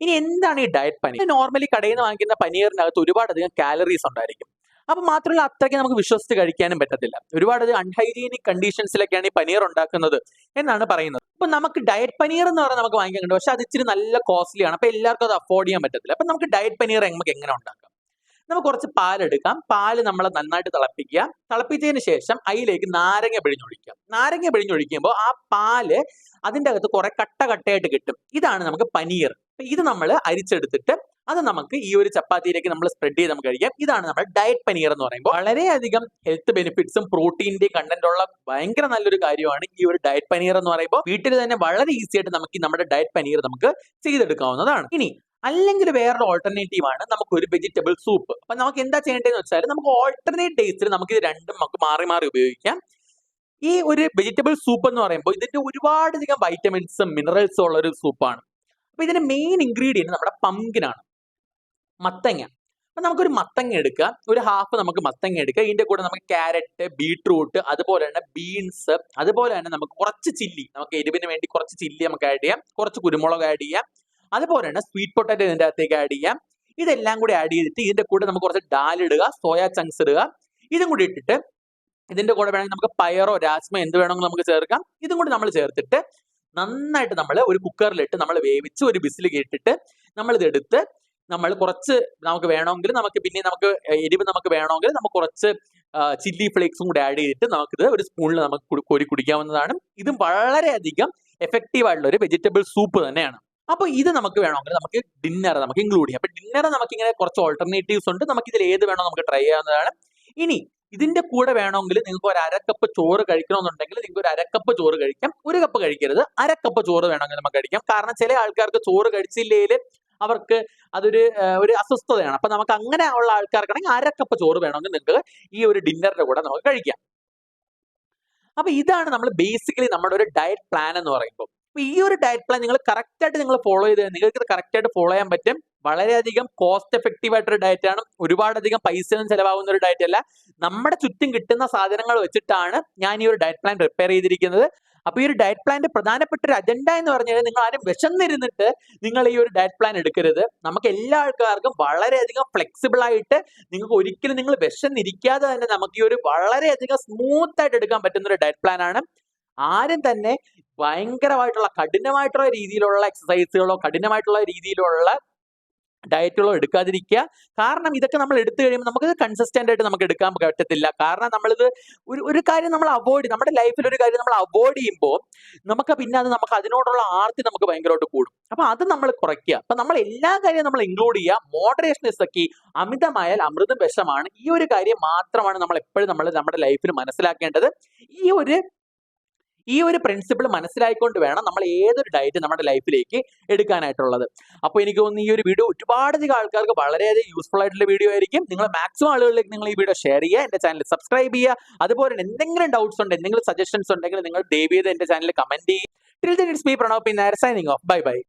ഇനി എന്താണ് ഈ ഡയറ്റ് പനീർ നോർമലി കടയിൽ നിന്ന് വാങ്ങിക്കുന്ന പനീറിനകത്ത് ഒരുപാടധികം കാലറീസ് ഉണ്ടായിരിക്കും. അപ്പൊ മാത്രമല്ല അത്രയ്ക്ക് നമുക്ക് വിശ്വസിച്ച് കഴിക്കാനും പറ്റത്തില്ല. ഒരുപാട് അൺഹൈജീനിക് കണ്ടീഷൻസിലൊക്കെയാണ് ഈ പനീർ ഉണ്ടാക്കുന്നത് എന്നാണ് പറയുന്നത്. അപ്പൊ നമുക്ക് ഡയറ്റ് പനീർ എന്ന് പറഞ്ഞാൽ നമുക്ക് വാങ്ങിക്കാൻ കിട്ടും പക്ഷെ അത് ഇച്ചിരി നല്ല കോസ്റ്റ്ലി ആണ്. അപ്പൊ എല്ലാവർക്കും അത് അഫോർഡ് ചെയ്യാൻ പറ്റത്തില്ല. അപ്പൊ നമുക്ക് ഡയറ്റ് പനീർ നമുക്ക് എങ്ങനെ ഉണ്ടാക്കാം? നമുക്ക് കുറച്ച് പാൽ എടുക്കാം. പാൽ നമ്മൾ നന്നായിട്ട് തിളപ്പിക്കുക. തിളപ്പിച്ചതിന് ശേഷം അതിലേക്ക് നാരങ്ങ പിഴിഞ്ഞൊഴിക്കുക. നാരങ്ങ പിഴിഞ്ഞൊഴിക്കുമ്പോൾ ആ പാൽ അതിന്റെ അകത്ത് കുറെ കട്ട കട്ടയായിട്ട് കിട്ടും. ഇതാണ് നമുക്ക് പനീർ. ഇത് നമ്മൾ അരിച്ചെടുത്തിട്ട് അത് നമുക്ക് ഈ ഒരു ചപ്പാത്തിയിലേക്ക് നമ്മൾ സ്പ്രെഡ് ചെയ്ത് നമുക്ക് കഴിക്കാം. ഇതാണ് നമ്മുടെ ഡയറ്റ് പനീർ എന്ന് പറയുമ്പോൾ വളരെയധികം ഹെൽത്ത് ബെനിഫിറ്റ്സും പ്രോട്ടീന്റെ കണ്ടന്റ് ഉള്ള ഭയങ്കര നല്ലൊരു കാര്യമാണ് ഈ ഒരു ഡയറ്റ് പനീർ എന്ന് പറയുമ്പോൾ. വീട്ടിൽ തന്നെ വളരെ ഈസി ആയിട്ട് നമുക്ക് നമ്മുടെ ഡയറ്റ് പനീർ നമുക്ക് ചെയ്തെടുക്കാവുന്നതാണ്. ഇനി അല്ലെങ്കിൽ വേറൊരു ഓൾട്ടർനേറ്റീവ് ആണ് നമുക്ക് ഒരു വെജിറ്റബിൾ സൂപ്പ് അപ്പൊ നമുക്ക് എന്താ ചെയ്യേണ്ടതെന്ന് വെച്ചാൽ നമുക്ക് ഓൾട്ടർനേറ്റ് ഡേയ്സിൽ നമുക്ക് ഇത് രണ്ടും നമുക്ക് മാറി മാറി ഉപയോഗിക്കാം. ഈ ഒരു വെജിറ്റബിൾ സൂപ്പ് എന്ന് പറയുമ്പോൾ ഇതിന്റെ ഒരുപാടധികം വൈറ്റമിൻസും മിനറൽസും ഉള്ള ഒരു സൂപ്പാണ് അപ്പൊ ഇതിന്റെ മെയിൻ ഇൻഗ്രീഡിയന്റ് നമ്മുടെ പമ്പിനാണ് മത്തങ്ങ. അപ്പൊ നമുക്കൊരു മത്തങ്ങ എടുക്കുക ഒരു ഹാഫ് നമുക്ക് മത്തങ്ങ എടുക്കുക ഇതിന്റെ കൂടെ നമുക്ക് ക്യാരറ്റ് ബീട്രൂട്ട് അതുപോലെ തന്നെ ബീൻസ് അതുപോലെ തന്നെ നമുക്ക് കുറച്ച് ചില്ലി നമുക്ക് എരിവിന് വേണ്ടി കുറച്ച് ചില്ലി നമുക്ക് ആഡ് ചെയ്യാം. കുറച്ച് കുരുമുളക് ആഡ് ചെയ്യാം. അതുപോലെ തന്നെ സ്വീറ്റ് പൊട്ടാറ്റോ ഇതിന്റെ അകത്തേക്ക് ആഡ് ചെയ്യാം. ഇതെല്ലാം കൂടി ആഡ് ചെയ്തിട്ട് ഇതിന്റെ കൂടെ നമുക്ക് കുറച്ച് ഡാൽ ഇടുക സോയാ ചങ്ക്സ് ഇടുക. ഇതും കൂടി ഇട്ടിട്ട് ഇതിന്റെ കൂടെ വേണമെങ്കിൽ നമുക്ക് പയറോ രാജ്മ എന്ത് വേണമെങ്കിലും നമുക്ക് ചേർക്കാം. ഇതും കൂടി നമ്മൾ ചേർത്തിട്ട് നന്നായിട്ട് നമ്മൾ ഒരു കുക്കറിലിട്ട് നമ്മൾ വേവിച്ച് ഒരു ബിസിൽ കേട്ടിട്ട് നമ്മൾ ഇതെടുത്ത് നമ്മൾ കുറച്ച് നമുക്ക് വേണമെങ്കിൽ നമുക്ക് പിന്നെ നമുക്ക് എരിവ് നമുക്ക് വേണമെങ്കിൽ നമുക്ക് കുറച്ച് ചില്ലി ഫ്ലേക്സും കൂടി ആഡ് ചെയ്തിട്ട് നമുക്കിത് ഒരു സ്പൂണിൽ നമുക്ക് കോരി കുടിക്കാവുന്നതാണ്. ഇതും വളരെയധികം എഫക്റ്റീവ് ആയിട്ടുള്ള ഒരു വെജിറ്റബിൾ സൂപ്പ് തന്നെയാണ്. അപ്പോൾ ഇത് നമുക്ക് വേണമെങ്കിൽ നമുക്ക് ഡിന്നർ നമുക്ക് ഇൻക്ലൂഡ് ചെയ്യാം. അപ്പൊ ഡിന്നർ നമുക്ക് ഇങ്ങനെ കുറച്ച് ഓൾട്ടർനേറ്റീവ്സ് ഉണ്ട്. നമുക്ക് ഇതിൽ ഏത് വേണോ നമുക്ക് ട്രൈ ചെയ്യാവുന്നതാണ്. ഇനി ഇതിന്റെ കൂടെ വേണമെങ്കിൽ നിങ്ങൾക്ക് ഒരു അരക്കപ്പ് ചോറ് കഴിക്കണമെന്നുണ്ടെങ്കിൽ നിങ്ങൾക്ക് ഒരു അരക്കപ്പ് ചോറ് കഴിക്കാം. ഒരു കപ്പ് കഴിക്കരുത്. അരക്കപ്പ് ചോറ് വേണമെങ്കിൽ നമുക്ക് കഴിക്കാം. കാരണം ചില ആൾക്കാർക്ക് ചോറ് കഴിച്ചില്ലെങ്കിൽ അവർക്ക് അതൊരു ഒരു അസ്വസ്ഥതയാണ്. അപ്പൊ നമുക്ക് അങ്ങനെ ഉള്ള ആൾക്കാർക്കാണെങ്കിൽ അരക്കപ്പ് ചോറ് വേണമെങ്കിൽ നിങ്ങൾക്ക് ഈ ഒരു ഡിന്നറിന്റെ കൂടെ നമുക്ക് കഴിക്കാം. അപ്പൊ ഇതാണ് നമ്മൾ ബേസിക്കലി നമ്മുടെ ഒരു ഡയറ്റ് പ്ലാൻ എന്ന് പറയുമ്പോൾ. അപ്പൊ ഈ ഒരു ഡയറ്റ് പ്ലാൻ നിങ്ങൾ കറക്റ്റ് ആയിട്ട് നിങ്ങൾ ഫോളോ ചെയ്ത് നിങ്ങൾക്ക് ഇത് കറക്റ്റ് ആയിട്ട് ഫോളോ ചെയ്യാൻ പറ്റും. വളരെയധികം കോസ്റ്റ് എഫക്റ്റീവ് ആയിട്ടൊരു ഡയറ്റ് ആണ്. ഒരുപാടധികം പൈസ ഒന്നും ചെലവാകുന്ന ഒരു ഡയറ്റ് അല്ല. നമ്മുടെ ചുറ്റും കിട്ടുന്ന സാധനങ്ങൾ വെച്ചിട്ടാണ് ഞാൻ ഈ ഒരു ഡയറ്റ് പ്ലാൻ പ്രിപ്പയർ ചെയ്തിരിക്കുന്നത്. അപ്പൊ ഈ ഒരു ഡയറ്റ് പ്ലാന്റെ പ്രധാനപ്പെട്ട ഒരു അജണ്ട എന്ന് പറഞ്ഞാൽ നിങ്ങൾ ആരും വിശന്നിരുന്നിട്ട് നിങ്ങൾ ഈ ഒരു ഡയറ്റ് പ്ലാൻ എടുക്കരുത്. നമുക്ക് എല്ലാ ആൾക്കാർക്കും വളരെയധികം ഫ്ലെക്സിബിൾ ആയിട്ട് നിങ്ങൾക്ക് ഒരിക്കലും നിങ്ങൾ വിശന്നിരിക്കാതെ തന്നെ നമുക്ക് ഈ ഒരു വളരെയധികം സ്മൂത്ത് ആയിട്ട് എടുക്കാൻ പറ്റുന്ന ഒരു ഡയറ്റ് പ്ലാൻ ആണ്. ആരും തന്നെ ഭയങ്കരമായിട്ടുള്ള കഠിനമായിട്ടുള്ള രീതിയിലുള്ള എക്സസൈസുകളോ കഠിനമായിട്ടുള്ള രീതിയിലുള്ള ഡയറ്റുകളോ എടുക്കാതിരിക്കുക. കാരണം ഇതൊക്കെ നമ്മൾ എടുത്തു കഴിയുമ്പോൾ നമുക്ക് കൺസിസ്റ്റന്റ് ആയിട്ട് നമുക്ക് എടുക്കാൻ പറ്റത്തില്ല. കാരണം നമ്മളിത് ഒരു ഒരു കാര്യം നമ്മൾ അവോയ്ഡ് നമ്മുടെ ലൈഫിൽ ഒരു കാര്യം നമ്മൾ അവോയ്ഡ് ചെയ്യുമ്പോൾ നമുക്ക് പിന്നെ അത് നമുക്ക് അതിനോടുള്ള ആർത്തി നമുക്ക് ഭയങ്കരമായിട്ട് കൂടും. അപ്പൊ അത് നമ്മൾ കുറയ്ക്കുക. അപ്പൊ നമ്മൾ എല്ലാ കാര്യവും നമ്മൾ ഇൻക്ലൂഡ് ചെയ്യുക. മോഡറേഷൻ ഇസ് അമിതമായാൽ അമൃതം വിഷമാണ്. ഈ ഒരു കാര്യം മാത്രമാണ് നമ്മൾ എപ്പോഴും നമ്മൾ നമ്മുടെ ലൈഫിൽ മനസ്സിലാക്കേണ്ടത്. ഈ ഒരു ഈ ഒരു പ്രിൻസിപ്പിൾ മനസ്സിലായിക്കൊണ്ട് വേണം നമ്മൾ ഏതൊരു ഡയറ്റ് നമ്മുടെ ലൈഫിലേക്ക് എടുക്കാനായിട്ടുള്ളത്. അപ്പോൾ എനിക്ക് തോന്നുന്നു ഈ ഒരു വീഡിയോ ഒരുപാടധികം ആൾക്കാർക്ക് വളരെയധികം യൂസ്ഫുൾ ആയിട്ടുള്ള വീഡിയോ ആയിരിക്കും. നിങ്ങൾ മാക്സിമം ആളുകളിലേക്ക് നിങ്ങൾ ഈ വീഡിയോ ഷെയർ ചെയ്യുക എന്റെ ചാനൽ സബ്സ്ക്രൈബ് ചെയ്യുക. അതുപോലെ എന്തെങ്കിലും ഡൗട്ട്സ് ഉണ്ട് എന്തെങ്കിലും സജഷൻസ് ഉണ്ടെങ്കിൽ നിങ്ങൾ ദയവ് ചെയ്ത് എന്റെ ചാനലിൽ കമന്റ് ചെയ്യുക. Till then it's be Pranav പിന്നെ സൈനിങ് ഓഫ് ബൈ ബൈ